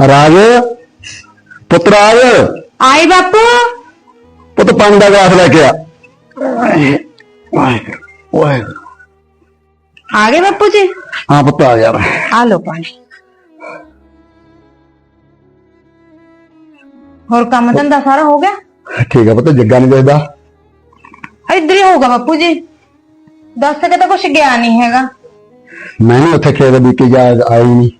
ਰਾਜ ਪੁੱਤਰਾਜ ਆਈ ਬਾਪੂ ਪੁੱਤ ਪਾਣੀ ਦਾ ਗਲਾਸ ਲੈ ਕੇ ਆ ਵਾਹਿਗੁਰੂ ਵਾਹਿਗੁਰੂ ਆ ਗਏ ਬਾਪੂ ਜੀ ਹਾਂ ਪੁੱਤ ਆ ਯਾਰ ਆ ਲੋ ਪਾਣੀ ਹੋਰ ਕੰਮ ਧੰਦਾ ਸਾਰਾ ਹੋ ਗਿਆ ਠੀਕ ਆ ਪੁੱਤ ਜੱਗਾ ਨਹੀਂ ਦੇਖਦਾ ਇੱਧਰ ਹੀ ਹੋਊਗਾ ਬਾਪੂ ਜੀ ਦੱਸ ਕੇ ਤਾਂ ਕੁਛ ਗਿਆ ਨਹੀਂ ਹੈਗਾ ਮੈਂ ਵੀ ਉੱਥੇ ਖੇਤ ਬੀਤੀ ਜਾ ਆਈ ਨਹੀਂ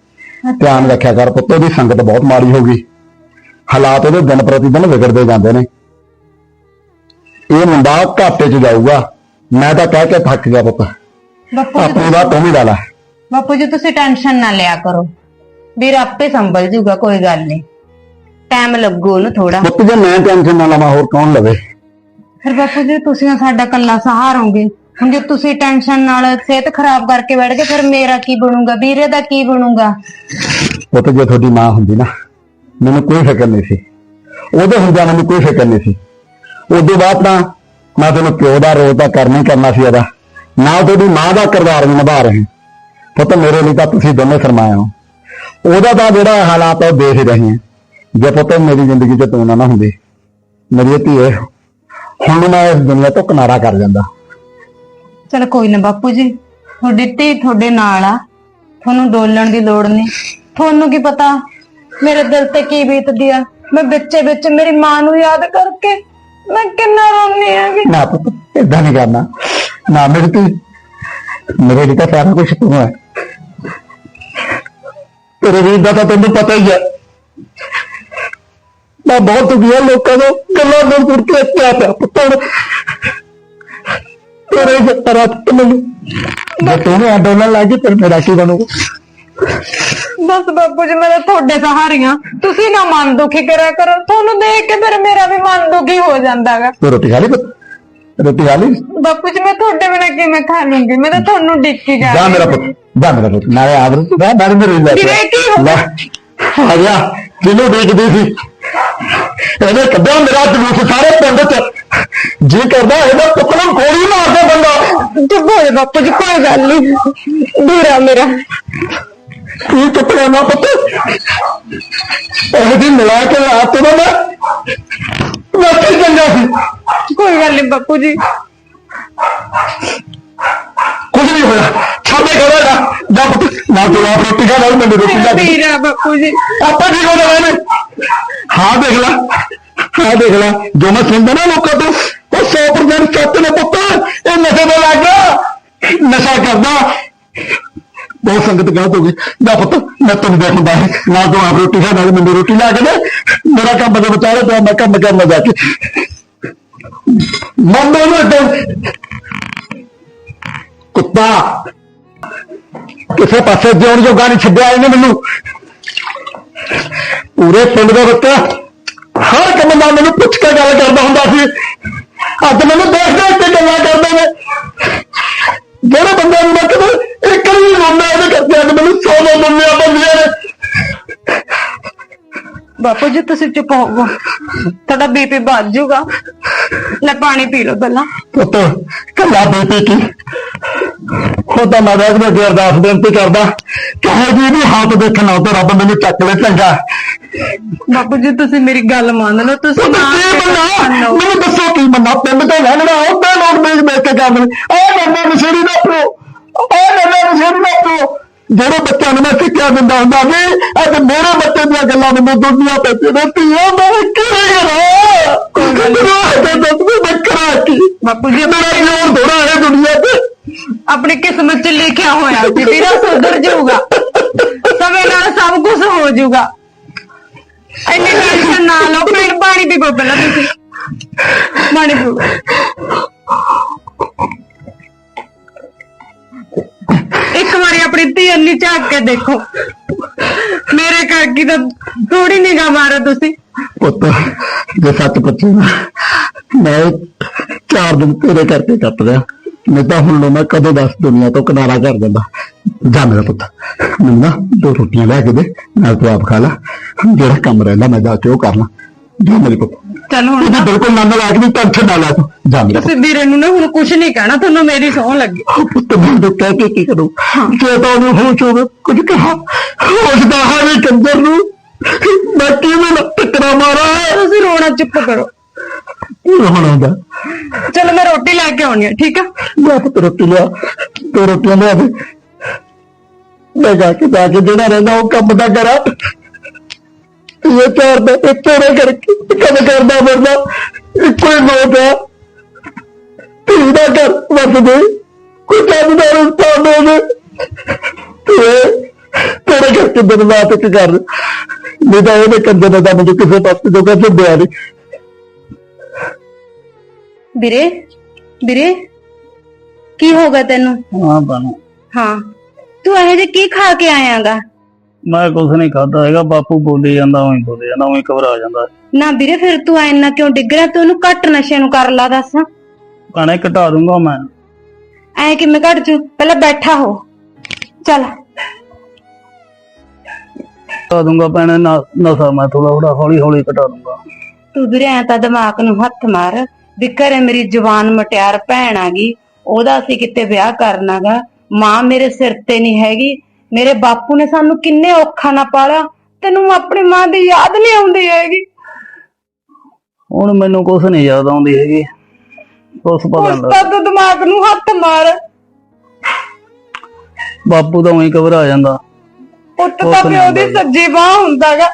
ਧਿਆਨ ਰੱਖਿਆ ਕਰ ਪੁੱਤ ਉਹਦੀ ਸੰਗਤ ਬਹੁਤ ਮਾੜੀ ਹੋ ਗਈ। ਹਾਲਾਤ ਉਹਦੇ ਦਿਨ ਪ੍ਰਤੀ ਦਿਨ ਵਿਗੜਦੇ ਜਾਂਦੇ ਨੇ। ਇਹ ਮੁੰਡਾ ਘਾਟੇ 'ਚ ਜਾਊਗਾ। ਮੈਂ ਤਾਂ ਕਹਿ ਕੇ ਥੱਕ ਗਿਆ ਪੁੱਤ। ਬਾਪੂ ਜੀ ਆਪਣੀ ਦਾ ਤੂੰ ਵੀ ਲਾ ਲੈ। ਬਾਪੂ ਜੀ ਤੁਸੀਂ ਟੈਨਸ਼ਨ ਨਾ ਲਿਆ ਕਰੋ। ਵੀਰ ਆਪੇ ਸੰਭਲ ਜੂਗਾ ਕੋਈ ਗੱਲ ਨਹੀਂ। ਟਾਈਮ ਲੱਗੂ ਉਹਨੂੰ ਥੋੜਾ ਪੁੱਤ ਜੇ ਮੈਂ ਟੈਨਸ਼ਨ ਨਾ ਲਵਾਂ ਹੋਰ ਕੌਣ ਲਵੇ? ਫਿਰ ਬਾਪੂ ਜੀ ਤੁਸੀਂ ਸਾਡਾ ਕੱਲਾ ਸਹਾਰੋਗੇ ਹੁਣ ਜੇ ਤੁਸੀਂ ਟੈਨਸ਼ਨ ਨਾਲ ਸਿਹਤ ਖਰਾਬ ਕਰਕੇ ਬੈਠ ਗਏ, ਫਿਰ ਮੇਰਾ ਕੀ ਬਣੂਗਾ? ਵੀਰੇ ਦਾ ਕੀ ਬਣੂਗਾ? ਪੁੱਤ ਜੇ ਤੁਹਾਡੀ ਮਾਂ ਹੁੰਦੀ ਨਾ, ਮੈਨੂੰ ਕੋਈ ਫਿਕਰ ਨਹੀਂ ਸੀ। ਉਹਦੇ ਹੁੰਦਿਆਂ ਮੈਨੂੰ ਕੋਈ ਫਿਕਰ ਨਹੀਂ ਸੀ। ਉਦੋਂ ਬਾਅਦ ਤਾਂ ਮੈਂ ਤੈਨੂੰ ਪਿਓ ਦਾ ਰੋਲ ਤਾਂ ਕਰਨਾ ਹੀ ਕਰਨਾ ਸੀ ਇਹਦਾ ਨਾ ਤੁਹਾਡੀ ਮਾਂ ਦਾ ਕਿਰਦਾਰ ਵੀ ਨਿਭਾ ਰਹੇ। ਪੁੱਤ, ਮੇਰੇ ਲਈ ਤਾਂ ਤੁਸੀਂ ਦੋਨੇ ਸਰਮਾਇਆ ਹੋ। ਉਹਦਾ ਤਾਂ ਜਿਹੜਾ ਹਾਲਾਤ ਆ, ਉਹ ਦੇਖ ਹੀ ਰਹੇ ਹਾਂ ਜੇ ਪੁੱਤ, ਮੇਰੀ ਜ਼ਿੰਦਗੀ 'ਚ ਤੂੰ ਨਾ ਨਾ ਹੁੰਦੀ, ਮੇਰੀ ਧੀਏ ਹੁਣ ਮੈਂ ਇਸ ਦੁਨੀਆ ਤੋਂ ਕਿਨਾਰਾ ਕਰ ਜਾਂਦਾ। ਚਲ ਕੋਈ ਨਾ ਬਾਪੂ ਜੀ, ਤੁਹਾਡੀ ਧੀ ਤੁਹਾਡੇ ਨਾਲ ਆ। ਤੁਹਾਨੂੰ ਡੋਲਣ ਦੀ ਲੋੜ ਨਹੀਂ। ਤੁਹਾਨੂੰ ਕੀ ਪਤਾ ਮੇਰੇ ਦਿਲ ਤੇ ਕੀ ਬੀਤਦੀ ਆ। ਮੈਂ ਵਿੱਚੇ ਵਿੱਚ ਮੇਰੀ ਮਾਂ ਨੂੰ ਯਾਦ ਕਰਕੇ ਮੈਂ ਕਿੰਨਾ ਰੋਣੀ ਆ ਵੀ ਨਾ ਪੁੱਤ, ਏਦਾਂ ਨਹੀਂ ਕਰਨਾ। ਨਾ ਮੇਰੀ ਧੀ, ਮੇਰੇ ਲਈ ਤਾਂ ਸਾਰਾ ਕੁਝ ਤੂੰ ਹੈ। ਤੇਰੇ ਵੀਰ ਦਾ ਤਾਂ ਤੈਨੂੰ ਪਤਾ ਹੀ ਹੈ। ਮੈਂ ਬਹੁਤ ਦੁਖੀ ਹਾਂ ਲੋਕਾਂ ਤੋਂ। ਗੱਲਾਂ ਨੂੰ ਸੁਣ ਕੇ ਕਿਆ ਪਿਆ ਪੁੱਤਰ ਤੇਰੇ ਜੱਤਰਾ ਤੇ ਮੈਨੂੰ। ਜੇ ਤੂੰ ਨੇ ਅੰਦੋਲਨ ਲੱਗੀ ਫਿਰ ਮੇਰਾ ਕੀ ਬਣੂਗਾ ਬਸ ਬਾਪੂ ਜੀ ਮੈਂ ਤਾਂ ਤੁਹਾਡੇ ਸਹਾਰੀਆਂ। ਤੁਸੀਂ ਨਾ ਮਨ ਦੁਖੀ ਕਰਿਆ ਕਰੋ। ਤੁਹਾਨੂੰ ਦੇਖ ਕੇ ਫਿਰ ਮੇਰਾ ਵੀ ਮਨ ਦੁਖੀ ਹੋ ਜਾਂਦਾਗਾ ਤੂੰ ਰੋਟੀ ਖਾ ਲਈ ਪੁੱਤ? ਰੋਟੀ ਖਾ ਲਈ? ਬਾਪੂ ਜੀ ਮੈਂ ਤੁਹਾਡੇ ਬਿਨਾਂ ਕਿਵੇਂ ਖਾ ਲੂੰਗੀ? ਮੈਂ ਤਾਂ ਤੁਹਾਨੂੰ ਡਿੱਕੀ ਜਾ ਜਾ ਮੇਰਾ। ਪੁੱਤ ਜਾ ਮੇਰਾ ਪੁੱਤ। ਨਾਲੇ ਆਦਰ ਮੈਂ ਨਾਲੇ ਮੇਰੇ ਲੈ ਵੀਰੇ, ਕੀ ਹੋ ਲੈ ਆ ਗਿਆ ਜਿਹਨੂੰ ਦੇਖਦੀ ਸੀ? ਇਹਨੇ ਕੱਢਿਆ ਮੇਰਾ ਜਲੂਸ ਸਾਰੇ ਪਿੰਡ ਚ। ਜੀ ਕਰਦਾ ਇਹਦਾ ਪੁੱਤ ਨੂੰ ਗੋਲੀ ਮਾਰਦਾ ਬੰਦਾ। ਹੋ ਜਾ ਬਾਪੂ ਜੀ ਕੋਈ ਗੱਲ ਨਹੀਂ ਦੂਰਾ ਮੇਰਾ। ਕੀ ਚੁੱਪ ਰਹਿਣਾ ਪੁੱਤ? ਇਹ ਦੀ ਮਿਲਾ ਕੇ ਰਾਤ ਤੋਂ ਮੈਂ ਮੈਂ ਕੀ ਚੰਗਾ ਸੀ। ਕੋਈ ਗੱਲ ਨਹੀਂ ਬਾਪੂ ਜੀ। ਕੁਝ ਨਹੀਂ ਹੋਇਆ। ਛਾਪੇ ਕਰੇਗਾ ਜਾ ਪੁੱਤ ਨਾ ਤੂੰ ਆਪ ਰੋਟੀ ਖਾ ਨਾਲ ਮੈਨੂੰ ਰੋਟੀ ਲਾ ਦੇ। ਬਾਪੂ ਜੀ। ਆਪਾਂ ਠੀਕ ਹੋ ਜਾਵਾਂਗੇ ਹਾਂ, ਦੇਖ ਲੈ। ਹਾਂ ਦੇਖ ਲੈ, ਜੋ ਮੈਂ ਸੁਣਦਾ ਨਾ ਲੋਕਾਂ ਤੋਂ, ਉਹ 100% ਸੱਚ ਨੇ ਪੁੱਤ। ਇਹ ਨਸ਼ੇ ਦੇ ਲੱਗ। ਗਿਆ ਨਸ਼ਾ ਕਰਦਾ। ਬਹੁਤ ਸੰਗਤ ਗਲਤ ਹੋ ਗਈ। ਨਾ ਪੁੱਤ, ਮੈਂ ਤੈਨੂੰ ਦੇਖਦਾ ਹੈ। ਨਾ ਤੂੰ ਆਪ ਰੋਟੀ ਖਾ, ਨਾਲ ਮੈਨੂੰ ਰੋਟੀ ਲਾ ਕੇ ਦੇ। ਮੇਰਾ ਕੰਮ ਬਦੇ ਵਿਚਾਰੇ ਪਿਆ, ਮੈਂ ਕੰਮ ਕਰਨਾ ਜਾ ਕੇ। ਮੰਨੋ ਨੂੰ ਏਦਾਂ ਕੁੱਤਾ। ਕਿਸੇ ਪਾਸੇ ਜਿਉਣ ਜੋਗਾ ਨਹੀਂ ਛੱਡਿਆ ਇਹਨੇ ਮੈਨੂੰ। ਪੂਰੇ ਪਿੰਡ ਦੇ ਵਿੱਚ ਹਰ ਕੰਮ ਨਾਲ ਮੈਨੂੰ ਪੁੱਛ ਕੇ ਗੱਲ ਕਰਦਾ ਹੁੰਦਾ ਸੀ। ਅੱਜ ਮੈਨੂੰ ਦੇਖ ਦੇਖ ਕੇ ਗੱਲਾਂ ਕਰਦੇ ਨੇ। ਜਿਹੜੇ ਬੰਦੇ ਨੂੰ ਮੈਂ ਕਦੇ ਇੱਕ ਵੀ ਰੋਣਾ ਇਹਦੇ ਕਰਕੇ ਅੱਜ ਮੈਨੂੰ ਸੌ ਸੌ ਬੰਦੀਆਂ ਨੇ। ਬਾਪੂ ਜੀ ਤੁਸੀਂ ਚੁੱਪ ਹੋਵੋ। ਤੁਹਾਡਾ ਬੀਪੀ ਵੱਧ ਜਾਊਗਾ। ਲੈ ਪਾਣੀ ਪੀ ਲਓ ਪਹਿਲਾਂ। ਪੁੱਤ ਕੱਲਾ ਬੇਟੀ ਕੀ? ਮੈਂ ਵੇਖ ਦੇ ਕੇ ਅਰਦਾਸ ਬੇਨਤੀ ਕਰਦਾ। ਕਹੇ ਜੀ ਵੀ ਹੱਥ ਦੇਖਣਾ ਉਹ ਰੱਬ ਮੈਨੂੰ ਚੱਕ ਲੈ ਚੰਗਾ। ਬਾਪੂ ਜੀ ਤੁਸੀਂ ਮੇਰੀ ਗੱਲ ਮੰਨ ਲਓ ਤੁਸੀਂ ਉਹ ਨਾ ਕੀ ਮੰਨੋ। ਦੱਸੋ ਕੀ ਬੰਦਾ ਪਿੰਡ ਤੇ ਰਹਿਣਾ ਉੱਤੇ ਲੋਕ ਦੇਖ ਦੇਖ ਕੇ ਕਰਦੇ ਉਹ ਨੰਨੇ ਮਸ਼ੀਰੀ ਦਾ ਪ੍ਰੋ ਉਹ ਨੰਨੇ ਮਸ਼ੀਰੀ ਦਾ ਪ੍ਰੋ ਜਿਹੜੇ ਬੱਚਿਆਂ ਨੂੰ ਮੈਂ ਸਿੱਖਿਆ ਦਿੰਦਾ ਹੁੰਦਾ ਵੀ ਅੱਜ ਮੇਰੇ ਬੱਚੇ ਦੀਆਂ ਗੱਲਾਂ ਮੈਨੂੰ ਦੁਨੀਆ ਤੇ ਧੀਆਂ ਮੈਂ ਕਿਹੜੇ ਕਰਾਂ? ਕੋਈ ਗੱਲ ਨਹੀਂ। ਦੱਸ ਵੀ ਮੈਂ ਕਰਾਂ ਕੀ? ਬਾਪੂ ਜੀ ਮੇਰਾ ਜੋਰ ਥੋੜਾ ਹੈ ਦੁਨੀਆ ਤੇ। ਆਪਣੀ ਕਿਸਮਤ 'ਚ ਲਿਖਿਆ ਹੋਇਆ ਸੀ ਵੀਰਾ ਸੁਧਰ ਜਾਊਗਾ। ਸਮੇਂ ਨਾਲ ਸਭ ਕੁਝ ਹੋ ਜਾਊਗਾ। ਇੰਨੀ ਟੈਨਸ਼ਨ ਨਾ ਲਓ ਪੀਣ ਪਾਣੀ ਪੀਓ ਪਹਿਲਾਂ ਤੁਸੀਂ। ਪਾਣੀ ਪੀਓ। ਇੱਕ ਵਾਰੀ ਆਪਣੀ ਧੀ ਅੰਨੀ ਝਾਕ ਕੇ ਦੇਖੋ। ਮੇਰੇ ਕਾਕੀ ਦਾ ਥੋੜੀ ਨਿਗਾਹ ਮਾਰੋ ਤੁਸੀਂ। ਪੁੱਤ, ਜੇ ਸੱਚ ਪੁੱਛੇ ਨਾ, ਮੈਂ ਚਾਰ ਦਿਨ ਤੇਰੇ ਕਰਕੇ ਕੱਟ ਰਿਹਾ। ਨਹੀਂ ਤਾਂ ਹੁਣ ਨੂੰ ਮੈਂ ਕਦੋਂ ਦੱਸ ਦੁਨੀਆ ਤੋਂ ਕਿਨਾਰਾ ਕਰ ਦਿੰਦਾ। ਜਾ ਮੇਰਾ ਪੁੱਤ ਮੈਨੂੰ ਨਾ ਦੋ ਰੋਟੀਆਂ ਲੈ ਕੇ ਦੇ ਨਾਲ ਤੂੰ ਆਪ ਖਾ ਲੈ। ਜਿਹੜਾ ਕੰਮ ਰਹਿੰਦਾ ਮੈਂ ਜਾ ਕੇ ਉਹ ਕਰ ਲਾਂ। ਜਾ ਮੇਰੇ ਪੁੱਤ। ਚਲ ਹੁਣ ਇਹਦੀ ਬਿਲਕੁਲ ਨੰਨ ਲਾ ਕੇ ਨਹੀਂ ਟੈਨਸ਼ਨ ਨਾ ਲੈ ਤੂੰ। ਜਾ ਮੇਰਾ ਤੁਸੀਂ ਵੀਰੇ ਨੂੰ ਨਾ ਹੁਣ ਕੁਝ ਨਹੀਂ ਕਹਿਣਾ ਤੁਹਾਨੂੰ ਮੇਰੀ ਸੌਂ ਲੱਗੀ। ਪੁੱਤ ਮੈਨੂੰ ਕਹਿ ਕੇ ਕੀ ਕਰੂੰ? ਜੇ ਤਾਂ ਉਹਨੂੰ ਹੋਸ਼ ਹੋਵੇ ਕੁਝ ਕਹਾ? ਹੋਸ਼ ਦਾ ਹਾਲੇ ਕੰਦਰ ਨੂੰ। ਨਾ ਮਾਰਾ। ਤੁਸੀਂ ਰੋਣਾ ਚੁੱਪ ਕਰੋ। ਕੀ ਹੋਣਾ ਹੁੰਦਾ? ਚਲੋ ਮੈਂ ਰੋਟੀ ਲੈ ਕੇ ਆਉਣੀ ਆ ਠੀਕ ਆ? ਮੈਂ ਪੁੱਤ ਰੋਟੀ ਲਿਆ ਤੋ ਰੋਟੀ ਲਿਆ ਦੇ। ਮੈਂ ਜਾ ਕੇ ਜਾ ਕੇ ਜਿਹੜਾ ਰਹਿੰਦਾ ਉਹ ਕੰਮ ਦਾ ਕਰਾਂ। ਇਹ ਚਾਰ ਦਾ ਇੱਕ ਤੋੜੇ ਕਰਕੇ ਕੰਮ ਕਰਦਾ ਫਿਰਦਾ ਇੱਕੋ ਹੀ ਲੋਟ ਆ। ਧੀ ਦਾ ਘਰ ਵਸਦੇ ਕੋਈ ਕੰਮ ਦਾ ਰਸਤਾ ਦੇ ਤੇ ਤੋੜੇ ਕਰਕੇ ਇੱਕ ਕਰ। ਨਹੀਂ ਤਾਂ ਕੰਦੇ ਦਾ ਤਾਂ ਮੈਨੂੰ ਕਿਸੇ ਪਾਸੇ ਤੋਂ ਕਹਿੰਦੇ ਬਿਆ ਨਹੀਂ। ਵੀਰੇ ਵੀਰੇ ਕੀ ਹੋ ਗਿਆ ਤੈਨੂੰ? ਹਾਂ ਬਾਨੂੰ ਹਾਂ। ਤੂੰ ਇਹੋ ਜਿਹੇ ਕੀ ਖਾ ਕੇ ਆਇਆਗਾ? ਮੈਂ ਕੁਝ ਨਹੀਂ ਖਾਦਾ ਹੈਗਾ ਬਾਪੂ ਬੋਲੀ ਜਾਂਦਾ ਉਹੀ ਬੋਲੀ ਜਾਂਦਾ ਉਹੀ ਘਬਰਾ ਜਾਂਦਾ। ਨਾ ਵੀਰੇ ਫਿਰ ਤੂੰ ਇੰਨਾ ਕਿਉਂ ਡਿੱਗ ਰਿਹਾ? ਤੂੰ ਉਹਨੂੰ ਘੱਟ ਨਸ਼ੇ ਨੂੰ ਕਰ ਲਾ ਦੱਸ। ਭਾਣੇ ਘਟਾ ਦੂੰਗਾ ਮੈਂ। ਐ ਕਿਵੇਂ ਘਟ ਜੂ? ਪਹਿਲਾਂ ਬੈਠਾ ਹੋ। ਚੱਲ। ਘਟਾ ਦੂੰਗਾ ਭੈਣੇ ਨਾ- ਨਸ਼ਾ ਮੈਂ ਥੋੜਾ ਥੋੜਾ ਹੌਲੀ ਹੌਲੀ ਘਟਾ ਦੂੰਗਾ। ਤੂੰ ਵੀਰੇ ਐ ਤਾਂ ਦਿਮਾਗ ਨੂੰ ਹੱਥ ਮਾਰ। ਵੀ ਘਰੇ ਮੇਰੀ ਜਵਾਨ ਮਟਿਆਰ ਭੈਣ ਆ ਗਈ ਉਹਦਾ ਅਸੀਂ ਕਿਤੇ ਵਿਆਹ ਕਰਨਾਗਾ ਮਾਂ ਮੇਰੇ ਸਿਰ ਤੇ ਨਹੀਂ ਹੈਗੀ ਮੇਰੇ ਬਾਪੂ ਨੇ ਸਾਨੂੰ ਕਿੰਨੇ ਔਖਾ ਨਾ ਪਾਲਿਆ ਤੈਨੂੰ ਆਪਣੀ ਮਾਂ ਦੀ ਯਾਦ ਨਹੀਂ ਆਉਂਦੀ ਹੈਗੀ। ਹੁਣ ਮੈਨੂੰ ਕੁਝ ਨਹੀਂ ਯਾਦ ਆਉਂਦੀ ਹੈਗੀ। ਕੁਛ ਪਤਾ ਉਸ ਨਹੀਂ ਦਿਮਾਗ ਨੂੰ ਹੱਥ ਮਾਰ। ਬਾਪੂ ਤਾਂ ਉਹੀ ਘਬਰਾ ਜਾਂਦਾ। ਪੁੱਤ ਤਾਂ ਨੀ ਪਿਓ ਦੀ। ਸੱਜੀ ਬਾਹ ਹੁੰਦਾਗਾ।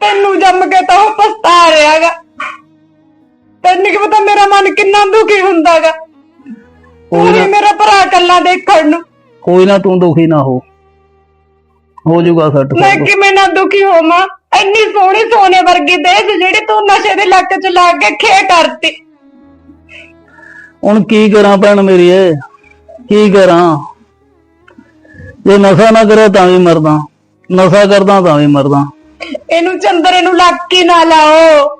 ਤੈਨੂੰ ਜੰਮ ਕੇ ਤਾਂ ਉਹ ਪਛਤਾ ਰਿਹਾਗਾ। ਤੈਨੂੰ ਕੀ ਪਤਾ ਮੇਰਾ ਮਨ ਕਿੰਨਾ ਦੁਖੀ ਹੁੰਦਾਗਾ? ਕੋਈ ਮੇਰਾ ਭਰਾ ਕੱਲਾ ਦੇਖਣ ਨੂੰ। ਕੋਈ ਨਾ ਤੂੰ ਦੁਖੀ ਨਾ ਹੋ। ਹੋ ਜਾਊਗਾ ਸੱਟ ਮੈਂ। ਕਿਵੇਂ ਨਾ ਦੁਖੀ ਹੋਵਾਂ? ਇੰਨੀ ਸੋਹਣੀ ਸੋਨੇ ਵਰਗੀ ਦੇਹ ਜਿਹੜੀ ਤੂੰ ਨਸ਼ੇ ਦੇ ਲੱਕ ਚ ਲਾ ਕੇ ਖੇ ਕਰਤੀ। ਹੁਣ ਕੀ ਕਰਾਂ ਭੈਣ ਮੇਰੀ ਏ ਕੀ ਕਰਾਂ? ਜੇ ਨਸ਼ਾ ਨਾ ਕਰੇ ਤਾਂ ਵੀ ਮਰਦਾ। ਨਸ਼ਾ ਕਰਦਾ ਤਾਂ ਵੀ ਮਰਦਾ। ਇਹਨੂੰ ਚੰਦਰੇ ਨੂੰ ਲੱਕ ਹੀ ਨਾ ਲਾਓ।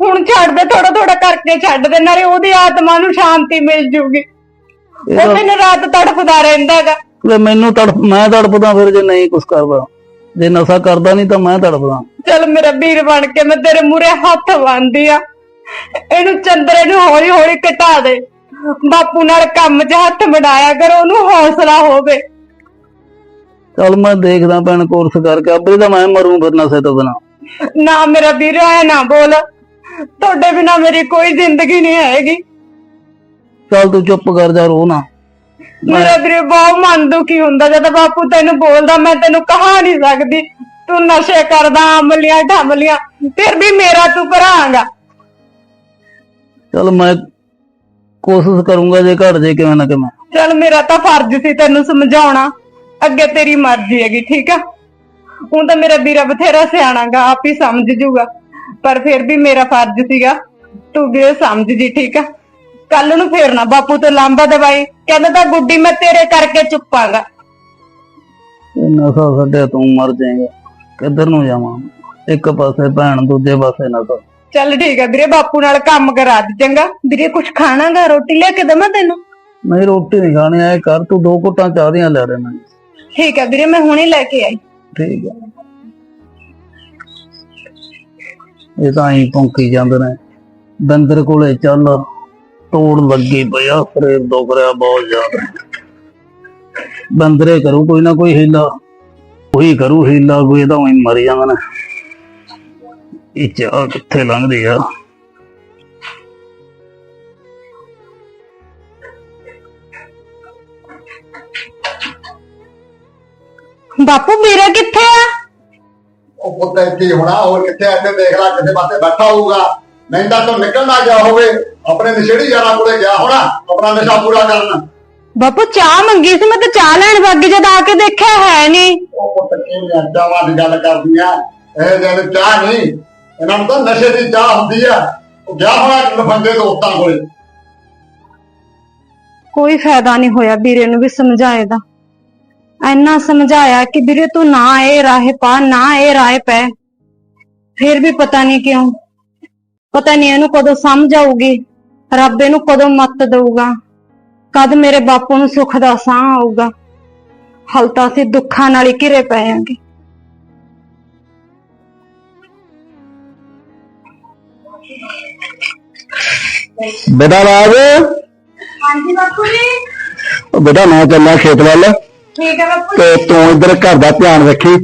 ਹੁਣ ਛੱਡ ਦੇ ਥੋੜਾ ਥੋੜਾ ਕਰਕੇ ਛੱਡ ਦੇ ਨਾਲੇ ਉਹਦੀ ਆਤਮਾ ਨੂੰ ਸ਼ਾਂਤੀ ਮਿਲ ਜੂਗੀ। ਇਹ ਉਹ ਤਾਂ ਰਾਤ ਤੜਫਦਾ ਰਹਿੰਦਾਗਾ ਵੇ ਮੈਨੂੰ ਤੜਪ ਮੈਂ ਤੜਪਦਾ ਫਿਰ ਜੇ ਨਹੀਂ ਕੁਛ ਕਰਦਾ। ਜੇ ਨਸ਼ਾ ਕਰਦਾ ਨਹੀਂ ਤਾਂ ਮੈਂ ਤੜਪਦਾ ਚਲ ਮੇਰਾ ਵੀਰ ਬਣ ਕੇ ਮੈਂ ਤੇਰੇ ਮੂਰੇ ਹੱਥ ਬੰਨਦੀ ਆ। ਇਹਨੂੰ ਚੰਦਰੇ ਨੂੰ ਹੌਲੀ ਹੌਲੀ ਘਟਾ ਦੇ। ਬਾਪੂ ਨਾਲ ਕੰਮ 'ਚ ਹੱਥ ਮੜਾਇਆ ਕਰ ਉਹਨੂੰ ਹੌਸਲਾ ਹੋਵੇ। ਚਲ ਮੈਂ ਦੇਖਦਾ ਭੈਣ ਕੋਰਸ ਕਰਕੇ ਆਪੇ ਤਾਂ ਮੈਂ ਮਰੂੰ ਫਿਰ ਨਸ਼ੇ ਤੋਂ ਬਿਨਾ। ਨਾ ਮੇਰਾ ਵੀਰ ਐ ਨਾ ਬੋਲ। ਤੁਹਾਡੇ ਬਿਨਾ ਮੇਰੀ ਕੋਈ ਜ਼ਿੰਦਗੀ ਨਹੀਂ ਹੈਗੀ। ਚਲ ਤੂੰ ਚੁੱਪ ਕਰ ਜਾ ਰੋ ਨਾ। ਮੇਰਾ ਵੀਰ ਬਹੁਤ ਮਨ ਦੁਖੀ ਹੁੰਦਾ ਜਦ ਬਾਪੂ ਤੈਨੂੰ ਬੋਲਦਾ ਮੈਂ ਤੈਨੂੰ ਕਹਾ ਨਹੀਂ ਸਕਦੀ। ਤੂੰ ਨਸ਼ੇ ਕਰਦਾ ਅਮਲੀਆਂ ਢਮਲੀਆਂ ਫਿਰ ਵੀ ਮੇਰਾ ਤੂੰ ਭਰਾਂਗਾ ਚਲ ਮੈਂ ਕੋਸ਼ਿਸ਼ ਕਰੂੰਗਾ ਜੇ ਘਟ ਜੇ ਕਿਵੇਂ ਨਾ ਕਿਵੇਂ। ਚਲ ਮੇਰਾ ਤਾਂ ਫਰਜ਼ ਸੀ ਤੈਨੂੰ ਸਮਝਾਉਣਾ। ਅੱਗੇ ਤੇਰੀ ਮਰਜ਼ੀ ਹੈਗੀ ਠੀਕ ਆ? ਹੁਣ ਤਾਂ ਮੇਰਾ ਵੀਰਾ ਬਥੇਰਾ ਸਿਆਣਾਗਾ ਆਪ ਹੀ ਸਮਝ ਜੂਗਾ। ਪਰ ਫਿਰ ਵੀ ਮੇਰਾ ਫਰਜ਼ ਸੀਗਾ। ਤੂੰ ਵੀ ਇਹ ਸਮਝ ਜੀ ਠੀਕ ਆ? ਕੱਲ ਨੂੰ ਫੇਰ ਨਾ ਬਾਪੂ ਤੋਂ ਲਾਂਬਾ ਦਵਾਈ। ਕਹਿੰਦਾ ਤਾਂ ਗੁੱਡੀ ਮੈਂ ਤੇਰੇ ਕਰਕੇ ਚੁੱਪਾਂਗਾ। ਇਹ ਨਸ਼ਾ ਛੱਡਿਆ ਤੂੰ ਮਰ ਜਾਏਗਾ। ਕਿੱਧਰ ਨੂੰ ਜਾਵਾਂ? ਇੱਕ ਪਾਸੇ ਭੈਣ ਦੂਜੇ ਪਾਸੇ ਨਸ਼ਾ। ਚੱਲ ਠੀਕ ਆ ਵੀਰੇ ਬਾਪੂ ਨਾਲ ਕੰਮ ਕਰਾ ਦੇ ਚੰਗਾ। ਵੀਰੇ ਕੁਝ ਖਾਣਾਗਾ? ਰੋਟੀ ਲੈ ਕੇ ਦੇਵਾਂ ਤੈਨੂੰ? ਨਹੀਂ ਰੋਟੀ ਨਹੀਂ ਖਾਣੀ ਆਏ ਕਰ ਤੂੰ ਦੋ ਘੁੱਟਾਂ ਚਾਹ ਦੀਆਂ ਲੈ ਦੇਣਾ ਠੀਕ ਆ ਵੀਰੇ ਮੈਂ ਹੁਣੇ ਲੈ ਕੇ ਆਈ। ਠੀਕ ਹੈ ਇਹ ਤਾਂ ਹੀ ਭੌਂਕੀ ਜਾਂਦੇ ਨੇ। ਬੰਦਰ ਕੋਲੇ ਚੱਲ ਤੋੜ ਲੱਗੀ ਪਿਆ ਸਰੀਰ ਦੁਖ ਰਿਹਾ ਬਹੁਤ ਜ਼ਿਆਦਾ। ਬੰਦਰੇ ਕਰੂ ਕੋਈ ਨਾ ਕੋਈ ਹੀਲਾ, ਉਹੀ ਕਰੂ ਹੀਲਾ ਕੋਈ ਤਾਂ ਉਹੀ ਮਰ ਜਾਂਦਾ ਨੇ। ਇਹ ਚਾਹ ਕਿੱਥੇ ਲੰਘਦੀ ਆ? ਬਾਪੂ, ਮੇਰਾ ਕਿੱਥੇ ਆ? ਉਹ ਪੁੱਤ ਇੱਥੇ ਹੋਣਾ ਹੋਰ ਕਿੱਥੇ ਇੱਥੇ ਦੇਖ ਲੈ ਕਿਸੇ ਪਾਸੇ ਬੈਠਾ ਹੋਊਗਾ। ਨਹੀਂ ਤਾਂ ਨਿਕਲ ਨਾ ਗਿਆ ਹੋਵੇ ਆਪਣੇ ਨਸ਼ੇੜੀ ਯਾਰਾਂ ਕੋਲੇ ਗਿਆ ਹੋਣਾ ਆਪਣਾ ਨਸ਼ਾ ਪੂਰਾ ਕਰਨ। ਬਾਪੂ ਚਾਹ ਮੰਗੀ ਸੀ ਮੈਂ ਤਾਂ ਚਾਹ ਲੈਣ ਵਾਗੀ ਜਦ ਆ ਕੇ ਦੇਖਿਆ ਹੈ ਨਹੀਂ। ਉਹ ਪੁੱਤ ਕਿਵੇਂ ਚਾਹਾਂ ਦੀ ਗੱਲ ਕਰਦੀਆਂ ਇਹ ਜਦ ਚਾਹ ਨਹੀਂ ਇਹਨਾਂ ਨੂੰ ਤਾਂ ਨਸ਼ੇ ਦੀ ਚਾਹ ਹੁੰਦੀ ਆ। ਉਹ ਗਿਆ ਹੋਣਾ ਲਫੰਦੇ ਦੋਸਤਾਂ ਕੋਲੇ। ਕੋਈ ਫਾਇਦਾ ਨਹੀਂ ਹੋਇਆ ਵੀਰੇ ਨੂੰ ਵੀ ਸਮਝਾਏ ਦਾ। ਐਨਾ ਸਮਝਾਇਆ ਕਿ ਵੀਰੇ ਤੂੰ ਨਾ ਇਹ ਰਾਹੇ ਪਾ ਨਾ ਇਹ ਰਾਹ ਪੈ। ਫਿਰ ਵੀ ਪਤਾ ਨਹੀਂ ਕਿਉਂ। ਪਤਾ ਨਹੀਂ ਇਹਨੂੰ ਕਦੋਂ ਸਮਝ ਆਊਗੀ। ਰੱਬ ਇਹਨੂੰ ਕਦੋਂ ਮੱਤ ਦਊਗਾ। ਕਦ ਮੇਰੇ ਬਾਪੂ ਨੂੰ ਸੁੱਖ ਦਾ ਸਾਹ ਆਊਗਾ। ਹਲ ਤਾਂ ਅਸੀਂ ਦੁੱਖਾਂ ਨਾਲ ਹੀ ਘਿਰੇ ਪਏ ਆਂਗੇ ਬੇਟਾ ਰਾਜ? ਹਾਂਜੀ ਬਾਪੂ ਜੀ। ਉਹ ਬੇਟਾ ਮੈਂ ਚੱਲਿਆ ਖੇਤ ਵੱਲ। ਠੀਕ ਹੈ ਬਾਪੂ ਤੇ ਤੂੰ ਇੱਧਰ ਘਰ ਦਾ ਧਿਆਨ ਰੱਖੀ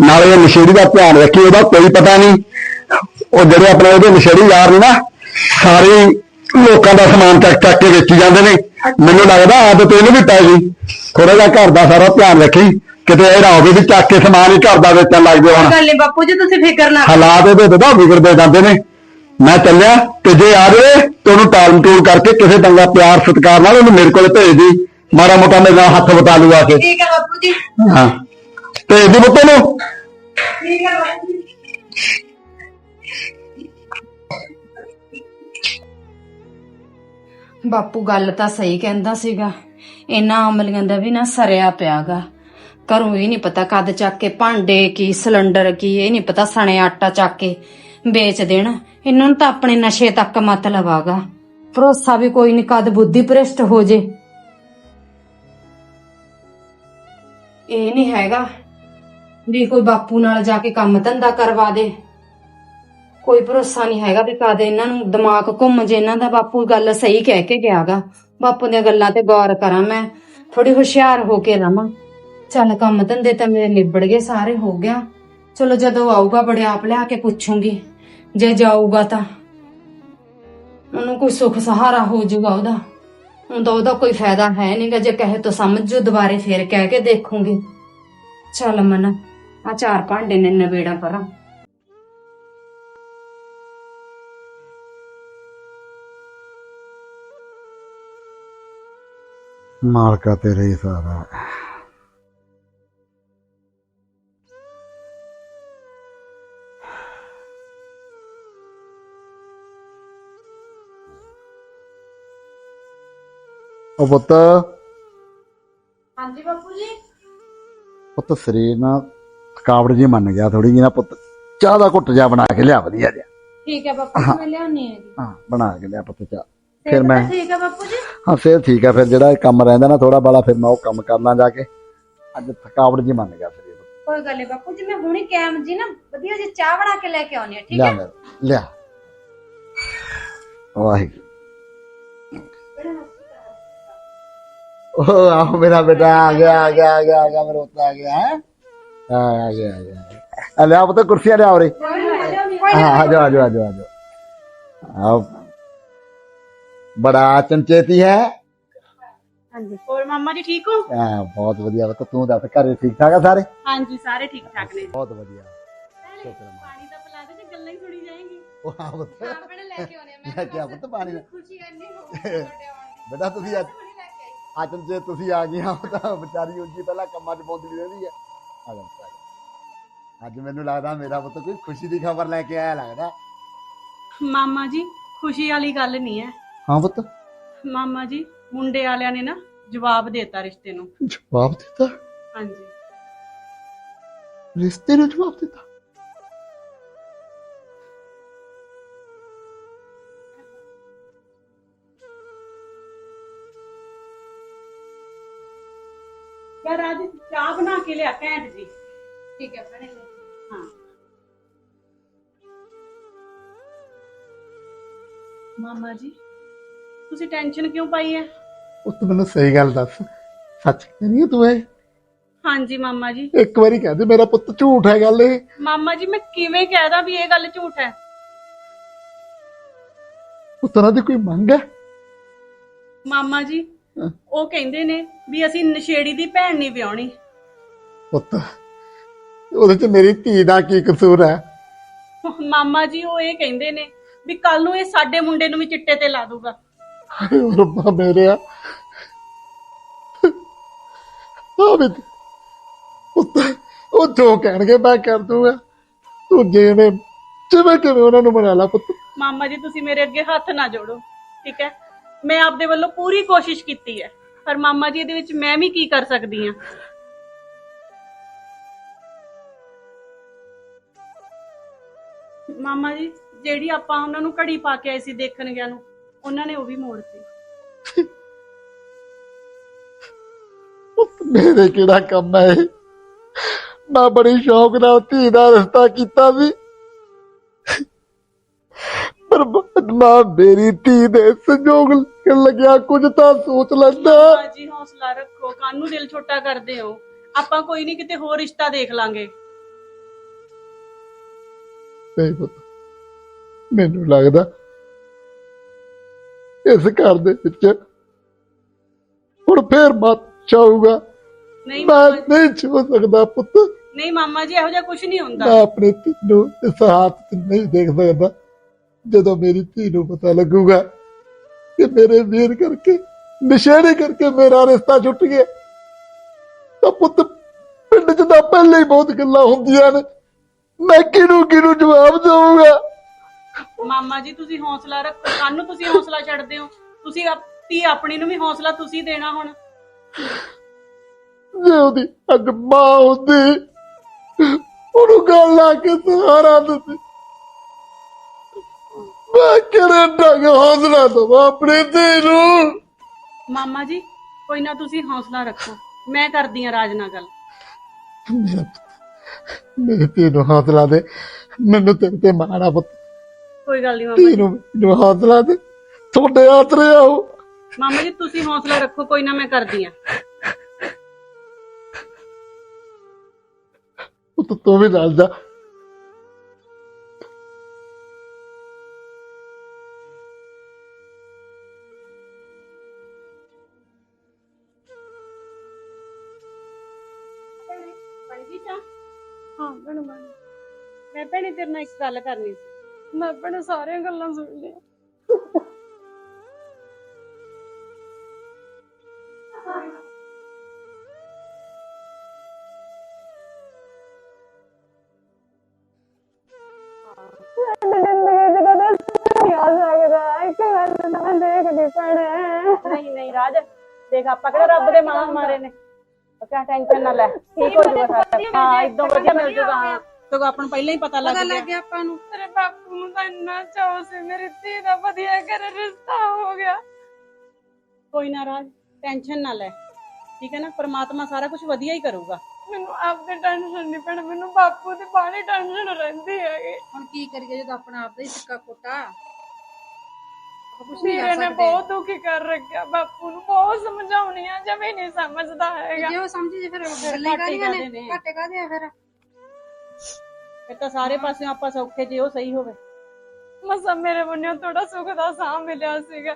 ਨਾਲੇ ਇਹ ਨਸ਼ੇੜੀ ਦਾ ਧਿਆਨ ਰੱਖੀ ਉਹਦਾ ਕੋਈ ਪਤਾ ਨਹੀਂ। ਉਹ ਜਿਹੜੇ ਆਪਣੇ ਉਹਦੇ ਨਸ਼ੇੜੀ ਯਾਰ ਨੇ ਨਾ ਸਾਰੇ ਲੋਕਾਂ ਦਾ ਸਮਾਨ ਚੱਕ ਚੱਕ ਕੇ ਵੇਚੀ ਜਾਂਦੇ ਨੇ। ਮੈਨੂੰ ਲੱਗਦਾ ਆਦਤ ਇਹਨੂੰ ਵੀ ਪੈ ਗਈ। ਥੋੜਾ ਜਿਹਾ ਘਰ ਦਾ ਸਾਰਾ ਧਿਆਨ ਰੱਖੀ ਕਿਤੇ ਇਹ ਨਾ ਹੋਵੇ ਵੀ ਚੱਕ ਕੇ ਸਮਾਨ ਹੀ ਘਰ ਦਾ ਵੇਚਣ ਲੱਗ ਜਾਓ ਹੁਣ। ਗੱਲ ਨਹੀਂ ਬਾਪੂ ਜੀ ਤੁਸੀਂ ਫਿਕਰ ਨਾ ਹਾਲਾਤ ਇਹਦੇ ਤੇ ਤਾਂ ਵਿਗੜਦੇ ਜਾਂਦੇ ਨੇ। ਮੈਂ ਚੱਲਿਆ ਤੇ ਜੇ ਆ ਜਾਵੇ ਤੇ ਉਹਨੂੰ ਟਾਲ ਮਟੋਲ ਕਰਕੇ ਕਿਸੇ ਡੰਗਾ ਪਿਆਰ ਸਤਿਕਾਰ ਨਾਲ ਉਹਨੂੰ ਮੇਰੇ ਕੋਲ ਭੇਜ ਦੀ। ਮਾੜਾ ਮੋਟਾ ਮੇਰੇ ਨਾਲ ਹੱਥ ਵਟਾ ਲੂ ਆ ਕੇ। ਠੀਕ ਹੈ ਬਾਪੂ ਜੀ। ਹਾਂ। ਭੇਜ ਦੀ ਪੁੱਤ ਨੂੰ ਠੀਕ ਹੈ ਬਾਪੂ ਜੀ। ਬਾਪੂ ਗੱਲ ਤਾਂ ਸਹੀ ਕਹਿੰਦਾ ਸੀਗਾ। ਇਹਨਾਂ ਅਮਲੀਆਂ ਦਾ ਵੀ ਨਾ ਸਰਿਆ ਪਿਆਗਾ। ਘਰੋਂ ਹੀ ਨਹੀਂ ਪਤਾ ਕਦ ਚੱਕ ਕੇ ਭਾਂਡੇ ਕੀ ਸਿਲੰਡਰ ਕੀ ਇਹ ਨਹੀਂ ਪਤਾ ਸਣੇ ਆਟਾ ਚੱਕ ਕੇ ਵੇਚ ਦੇਣ। ਇਹਨਾਂ ਨੂੰ ਤਾਂ ਆਪਣੇ ਨਸ਼ੇ ਤੱਕ ਮਤਲਬ ਆਗਾ ਭਰੋਸਾ ਵੀ ਕੋਈ ਨਹੀਂ ਕਦ ਬੁੱਧੀ ਭ੍ਰਿਸ਼ਟ ਹੋ ਜੇ। ਇਹ ਨਹੀਂ ਹੈਗਾ। ਵੀ ਕੋਈ ਬਾਪੂ ਨਾਲ ਜਾ ਕੇ ਕੰਮ ਧੰਦਾ ਕਰਵਾ ਦੇ। ਕੋਈ ਭਰੋਸਾ ਨਹੀਂ ਹੈਗਾ ਵੀ ਕਦੇ ਇਹਨਾਂ ਨੂੰ ਦਿਮਾਗ ਘੁੰਮ ਜੇ। ਇਹਨਾਂ ਦਾ ਬਾਪੂ ਗੱਲ ਸਹੀ ਕਹਿ ਕੇ ਗਿਆਗਾ। ਬਾਪੂ ਦੀਆਂ ਗੱਲਾਂ ਤੇ ਗੌਰ ਕਰਾਂ ਮੈਂ। ਥੋੜੀ ਹੁਸ਼ਿਆਰ ਹੋ ਕੇ ਰਵਾਂ। ਚੱਲ ਕੰਮ ਧੰਦੇ ਤਾਂ ਮੇਰੇ ਨਿਬੜ ਗਏ, ਸਾਰੇ ਹੋ ਗਿਆ। ਚਲੋ ਜਦੋਂ ਆਊਗਾ ਬੜੇ ਆਪ ਲਿਆ ਕੇ ਪੁੱਛੂੰਗੀ। ਜੇ ਜਾਊਗਾ ਤਾਂ। ਉਹਨੂੰ ਕੋਈ ਸੁੱਖ ਸਹਾਰਾ ਹੋ ਜਾਊਗਾ ਉਹਦਾ। ਹੁਣ ਉਹਦਾ ਕੋਈ ਫਾਇਦਾ ਹੈ ਨਹੀਂਗਾ, ਜੇ ਕਹੇ ਤਾਂ ਸਮਝੋ ਦੁਬਾਰੇ ਫੇਰ ਕਹਿ ਕੇ ਦੇਖੂੰਗੀ। ਚੱਲ ਮਨ, ਆ ਚਾਰ ਭਾਂਡੇ ਨੇ ਨਵੇੜਾ ਪਰਾਂ। ਮਾਲਕਾ ਤੇਰੇ ਹੀ ਸਾਰਾ। ਉਹ ਪੁੱਤ। ਹਾਂਜੀ ਬਾਪੂ ਜੀ। ਪੁੱਤ ਸਰੀਰ ਨਾ ਥਕਾਵਟ ਜੀ ਮੰਨ ਗਿਆ ਥੋੜੀ ਜਿਹੀ ਨਾ ਪੁੱਤ। ਚਾਹ ਦਾ ਘੁੱਟ ਜਾ ਬਣਾ ਕੇ ਲਿਆ ਵਧੀਆ ਜਿਹਾ। ਠੀਕ ਹੈ ਬਾਪੂ ਜੀ ਮੈਂ ਲਿਆਉਣੀ ਹੈ ਜੀ। ਹਾਂ ਬਣਾ ਕੇ ਲਿਆ ਪੁੱਤ ਚਾਹ। ਫਿਰ ਮੈਂ ਠੀਕ ਹੈ ਬਾਪੂ ਜੀ? ਹਾਂ ਫਿਰ ਠੀਕ ਹੈ ਫਿਰ ਜਿਹੜਾ ਕੰਮ ਰਹਿੰਦਾ ਨਾ ਥੋੜਾ ਬਾਲਾ ਫਿਰ ਮੈਂ ਉਹ ਕੰਮ ਕਰਨਾ ਜਾ ਕੇ। ਅੱਜ ਥਕਾਵਟ ਜੀ ਮੰਨ ਗਿਆ ਸਰੀਰ ਕੋਈ ਗੱਲ ਨਹੀਂ ਬਾਪੂ ਜੀ ਮੈਂ ਹੁਣੇ ਕੈਮ ਜੀ ਨਾ ਵਧੀਆ ਜੀ ਚਾਹ ਬਣਾ ਕੇ ਲੈ ਕੇ ਆਉਣੀ ਹੈ ਠੀਕ ਲਿਆ ਹੈ? ਮੇਰਾ ਲਿਆ। ਵਾਹਿਗੁਰੂ। ਉਹ ਆਹ ਮੇਰਾ ਬੇਟਾ ਆ ਗਿਆ ਆ ਗਿਆ ਆ ਗਿਆ ਆ ਮੇਰਾ ਪੁੱਤ ਆ ਗਿਆ ਹੈ? ਆ ਆ ਗਿਆ ਆ ਗਿਆ। ਆ ਲਿਆ ਪੁੱਤ ਕੁਰਸੀਆਂ ਲਿਆ ਉਰੇ। ਹਾਂ ਆ ਜਾ ਆ ਜਾ ਆ ਜਾ ਆ ਜਾ ਆਓ। ਬੜਾ ਚੰਚੇਤੀ ਹੈ। ਹਾਂਜੀ। ਹੋਰ ਮਾਮਾ ਜੀ ਠੀਕ ਹੋ? ਹਾਂ ਬਹੁਤ ਵਧੀਆ ਪੁੱਤ ਤੂੰ ਦੱਸ ਘਰੇ ਠੀਕ ਠਾਕ ਆ ਸਾਰੇ? ਹਾਂਜੀ ਸਾਰੇ ਠੀਕ ਠਾਕ ਨੇ। ਬਹੁਤ ਵਧੀਆ। ਸ਼ੁਕਰ ਹੈ ਪਾਣੀ ਦਾ ਪਿਲਾ ਦੇ ਤੇ ਗੱਲਾਂ ਹੀ ਸੁਣੀ ਜਾਏਗੀ। ਉਹ ਆ ਪੁੱਤ। ਆਪਣੇ ਲੈ ਕੇ ਆਉਣੀ ਹੈ ਲੈ ਕੇ ਆ ਪੁੱਤ ਪਾਣੀ ਦਾ ਖੁਸ਼ੀ ਇੰਨੀ ਹੋ ਗਈ ਤੁਹਾਡੇ ਆਉਣ ਬੇਟਾ ਤੁਸੀਂ ਅੱਜ ਦੀ ਲੈ ਕੇ ਆਈ ਅੱਜ ਜੇ ਤੁਸੀਂ ਆ ਗਈਆਂ ਤਾਂ ਵਿਚਾਰੀ ਉਂਜੀ ਪਹਿਲਾਂ ਕੰਮਾਂ 'ਚ ਪਹੁੰਚਦੀ ਰਹਿੰਦੀ ਹੈ ਆ ਜਾ ਪੁੱਤ, ਆ ਜਾ। ਅੱਜ ਮੈਨੂੰ ਲੱਗਦਾ ਮੇਰਾ ਪੁੱਤ ਕੋਈ ਖੁਸ਼ੀ ਦੀ ਖਬਰ ਲੈ ਕੇ ਆਇਆ ਲੱਗਦਾ। ਮਾਮਾ ਜੀ ਖੁਸ਼ੀ ਵਾਲੀ ਗੱਲ ਨਹੀਂ ਹੈ ਹਾਂ ਪੁੱਤ। ਮਾਮਾ ਜੀ ਮੁੰਡੇ ਵਾਲਿਆਂ ਨੇ ਨਾ ਜਵਾਬ ਦੇਤਾ ਰਿਸ਼ਤੇ ਨੂੰ। ਜਵਾਬ ਦਿੱਤਾ? ਹਾਂਜੀ। ਰਿਸ਼ਤੇ ਨੂੰ ਜਵਾਬ ਦਿੱਤਾ? ਯਾਰ ਅੱਜ ਚਾਹ ਬਣਾ ਕੇ ਲਿਆ ਘੈਂਟ ਜੀ। ਠੀਕ ਹੈ ਭੈਣੇ ਲੈ ਹਾਂ। ਮਾਮਾ ਜੀ ਤੁਸੀਂ ਟੈਨਸ਼ਨ ਕਿਉਂ ਪਾਈ ਹੈ ਪੁੱਤ ਮੈਨੂੰ ਸਹੀ ਗੱਲ ਦੱਸ। ਸੱਚ ਕਹਿੰਦੀ ਤੂੰ ਇਹ? ਹਾਂਜੀ ਮਾਮਾ ਜੀ। ਇੱਕ ਵਾਰੀ ਕਹਿ ਦੇ ਮੇਰਾ ਪੁੱਤ ਝੂਠ ਹੈ ਗੱਲ ਇਹ। ਮਾਮਾ ਜੀ ਮੈਂ ਕਿਵੇਂ ਕਹਿਦਾ ਵੀ ਇਹ ਗੱਲ ਝੂਠ ਹੈ? ਪੁੱਤਰਾਂ ਦੀ ਕੋਈ ਮੰਗ ਹੈ? ਮਾਮਾ ਜੀ ਹਾਂ। ਉਹ ਕਹਿੰਦੇ ਨੇ ਵੀ ਅਸੀਂ ਨਸ਼ੇੜੀ ਦੀ ਭੈਣ ਨਹੀਂ ਵਿਆਹਣੀ। ਪੁੱਤ ਉਹਦੇ 'ਚ ਮੇਰੀ ਧੀ ਦਾ ਕੀ ਕਸੂਰ ਹੈ? ਮਾਮਾ ਜੀ ਉਹ ਇਹ ਕਹਿੰਦੇ ਨੇ ਵੀ ਕੱਲ ਨੂੰ ਇਹ ਸਾਡੇ ਮੁੰਡੇ ਨੂੰ ਵੀ ਚਿੱਟੇ ਤੇ ਲਾ ਦੂਗਾ। ਹਾਏ ਓ ਰੱਬਾ ਮੇਰਿਆ ਆ। ਵੀ ਪੁੱਤ ਉਹ ਜੋ ਕਹਿਣਗੇ ਮੈਂ ਕਰ ਦੂੰਗਾ। ਤੂੰ ਜਿਵੇਂ ਜਿਵੇਂ ਕਿਵੇਂ ਉਹਨਾਂ ਨੂੰ ਮਨਾ ਲਾ ਪੁੱਤ। ਮਾਮਾ ਜੀ ਤੁਸੀਂ ਮੇਰੇ ਅੱਗੇ ਹੱਥ ਨਾ ਜੋੜੋ ਠੀਕ ਹੈ? ਮੈਂ ਆਪਦੇ ਵੱਲੋਂ ਪੂਰੀ ਕੋਸ਼ਿਸ਼ ਕੀਤੀ ਹੈ। ਪਰ ਮਾਮਾ ਜੀ, ਇਹਦੇ ਵਿੱਚ ਮੈਂ ਵੀ ਕੀ ਕਰ ਸਕਦੀ ਹਾਂ? ਮਾਮਾ ਜੀ, ਜਿਹੜੀ ਆਪਾਂ ਉਹਨਾਂ ਨੂੰ ਘੜੀ ਪਾ ਕੇ ਆਏ ਸੀ ਦੇਖਣ ਗਿਆ ਨੂੰ, ਉਹਨਾਂ ਨੇ ਉਹ ਵੀ ਮੋੜਤੀ। ਮੇਰੇ ਕਿਹੜਾ ਕੰਮ ਹੈ ਇਹ? ਮੈਂ ਬੜੀ ਸ਼ੌਕ ਨਾਲ ਧੀ ਦਾ ਰਸਤਾ ਕੀਤਾ ਸੀ ਪਰ ਮਾਂ ਮੇਰੀ ਧੀ ਦੇ ਸੰਜੋਗ ਲੱਗਣ ਲੱਗਿਆ ਕੁਝ ਤਾਂ ਸੋਚ ਲੈਂਦਾ। ਮਾਮਾ ਜੀ ਹੌਸਲਾ ਰੱਖੋ ਕਾਨੂੰ ਦਿਲ ਛੋਟਾ ਕਰਦੇ ਹੋ। ਆਪਾਂ ਕੋਈ ਨਹੀਂ ਕਿਤੇ ਹੋਰ ਰਿਸ਼ਤਾ ਦੇਖ ਲਾਂਗੇ। ਨਹੀਂ ਪੁੱਤ ਮੈਨੂੰ ਲੱਗਦਾ ਇਸ ਘਰ ਦੇ ਵਿੱਚ ਹੁਣ ਫੇਰ ਮਤ ਚਾਹੂਗਾ ਨਹੀਂ ਮੈਂ ਮਾਮਾ ਨਹੀਂ ਛੋ ਸਕਦਾ ਪੁੱਤ। ਨਹੀਂ ਮਾਮਾ ਜੀ ਇਹੋ ਜਿਹਾ ਕੁਝ ਨਹੀਂ ਹੁੰਦਾ। ਮੈਂ ਆਪਣੇ ਧੀ ਨੂੰ ਇਸ ਹਾਲਤ 'ਚ ਨਹੀਂ ਦੇਖ ਸਕਦਾ। ਜਦੋਂ ਮੇਰੀ ਧੀ ਨੂੰ ਪਤਾ ਲੱਗੂਗਾ ਕਿ ਮੇਰੇ ਵੀਰ ਕਰਕੇ ਨਸ਼ੇੜੀ ਕਰਕੇ ਮੇਰਾ ਰਿਸ਼ਤਾ ਛੁੱਟ ਗਿਆ। ਤਾਂ ਪੁੱਤ ਪਿੰਡ 'ਚ ਤਾਂ ਪਹਿਲੇ ਹੀ ਬਹੁਤ ਗੱਲਾਂ ਹੁੰਦੀਆਂ ਨੇ। ਮੈਂ ਕਿਹਨੂੰ ਕਿਹਨੂੰ ਜਵਾਬ ਦੇਵਾਂਗਾ? ਮਾਮਾ ਜੀ ਤੁਸੀਂ ਹੌਸਲਾ ਰੱਖੋ। ਸਾਨੂੰ ਤੁਸੀਂ ਹੌਸਲਾ ਛੱਡਦੇ ਹੋ। ਤੁਸੀਂ ਆਪਣੀ ਆਪਣੀ ਨੂੰ ਵੀ ਹੌਸਲਾ ਤੁਸੀਂ ਦੇਣਾ ਹੁਣ। ਜੇ ਉਹਦੀ ਅੱਜ ਮਾਂ ਹੁੰਦੀ ਉਹਨੂੰ ਗੱਲ ਲਾ ਕੇ ਸਹਾਰਾ ਦਿੰਦੀ ਮੈਂ ਕਿਹੜੇ ਢੰਗ ਹੌਸਲਾ ਦਵਾਂ ਆਪਣੇ ਧੀ ਨੂੰ? ਮਾਮਾ ਜੀ ਕੋਈ ਨਾ ਤੁਸੀਂ ਹੌਸਲਾ ਰੱਖੋ। ਮੈਂ ਕਰਦੀ ਆ ਰਾਜ ਨਾਲ ਗੱਲ। ਮੇਰਾ ਪੁੱਤ ਮੇਰੇ ਧੀ ਨੂੰ ਹੌਸਲਾ ਦੇ। ਮੈਨੂੰ ਤੇਰੇ ਤੇ ਮਾਣਾ ਪੁੱਤ ਕੋਈ ਗੱਲ ਨਹੀਂ ਮਾਮਾ ਧੀ ਜੀ। ਨੂੰ ਮੈਨੂੰ ਹੌਸਲਾ ਦੇ। ਤੁਹਾਡੇ ਹੱਥ ਰਿਹਾ ਉਹ। ਮਾਮਾ ਜੀ ਤੁਸੀਂ ਹੌਸਲਾ ਰੱਖੋ ਕੋਈ ਨਾ ਮੈਂ ਕਰਦੀ ਆ। ਪੁੱਤ ਤੂੰ ਵੀ ਨਾਲ ਜਾ। ਮੈਂ ਭੈਣੇ ਤੇਰੇ ਨਾਲ ਇੱਕ ਗੱਲ ਕਰਨੀ ਸੀ। ਮੈਂ ਭੈਣ ਸਾਰੀਆਂ ਗੱਲਾਂ ਸੁਣ ਲਈਆਂ। ਚ ਕਦੇ ਨਹੀਂ ਆ ਸਕਦਾ ਇੱਕ ਗੱਲ ਦੇਖਦੀ ਭੈਣੇ ਨਹੀਂ, ਰਾਜ, ਦੇਖ ਆਪਾਂ ਕਿਹੜਾ ਰੱਬ ਦੇ ਮਾਂ ਮਾਰੇ ਨੇ। ਕਿਆ ਟੈਨਸ਼ਨ ਨਾ ਲੈ, ਠੀਕ ਹੋ ਜਾਊਗਾ ਸਾਰਾ। ਹਾਂ, ਇਦੋਂ ਵਧੀਆ ਮਿਲ ਜਾਊਗਾ ਹਾਂ। ਸਗੋਂ ਆਪਾਂ ਨੂੰ ਪਹਿਲਾਂ ਹੀ ਪਤਾ ਲੱਗ ਗਿਆ। ਆਪਾਂ ਨੂੰ। ਤੇਰੇ ਬਾਪੂ ਨੂੰ ਤਾਂ ਇੰਨਾ ਚਾਹ ਸੀ ਮੇਰੀ ਧੀ ਦਾ ਵਧੀਆ ਕਰ ਰਿਸ਼ਤਾ ਹੋ ਗਿਆ। ਕੋਈ ਨਾ ਰਾਜ ਟੈਨਸ਼ਨ ਨਾ ਲੈ। ਠੀਕ ਹੈ ਨਾ? ਪ੍ਰਮਾਤਮਾ ਸਾਰਾ ਕੁਝ ਵਧੀਆ ਹੀ ਕਰੂਗਾ। ਮੈਨੂੰ ਆਪਦੀ ਟੈਨਸ਼ਨ ਨਹੀਂ ਪੈਣਾ ਮੈਨੂੰ ਬਾਪੂ ਦੀ ਬਾਹਲੀ ਟੈਨਸ਼ਨ ਰਹਿੰਦੀ ਹੈਗੀ। ਹੁਣ ਕੀ ਕਰੀਏ ਜਦੋਂ ਆਪਣਾ ਆਪ ਦਾ ਹੀ ਸਿੱਕਾ ਕੋਟਾ? ਵੀਰੇ ਨੇ ਬਹੁਤ ਦੁਖੀ ਕਰ ਰੱਖਿਆ ਬਾਪੂ ਨੂੰ ਬਹੁਤ ਸਮਝਾਉਣੀ ਆ ਜਮੇ ਨਹੀਂ ਸਮਝਦਾ ਹੈਗਾ। ਜੇ ਉਹ ਸਮਝੀ ਜੇ ਫਿਰ ਗੱਲਾਂ ਘਾਟੇ ਕਾਹਦੀਆਂ ਕਾਹਦੇ ਨੇ ਨੇ? ਘਾਟੇ ਕਾਹਦੇ ਆ ਫਿਰ? ਫਿਰ ਤਾਂ ਸਾਰੇ ਪਾਸਿਓਂ ਆਪਾਂ ਸੌਖੇ ਜੇ ਉਹ ਸਹੀ ਹੋਵੇ। ਮਸਾ ਮੇਰੇ ਬੰਨਿਓ ਥੋੜਾ ਸੁੱਖ ਦਾ ਸਾਹ ਮਿਲਿਆ ਸੀਗਾ।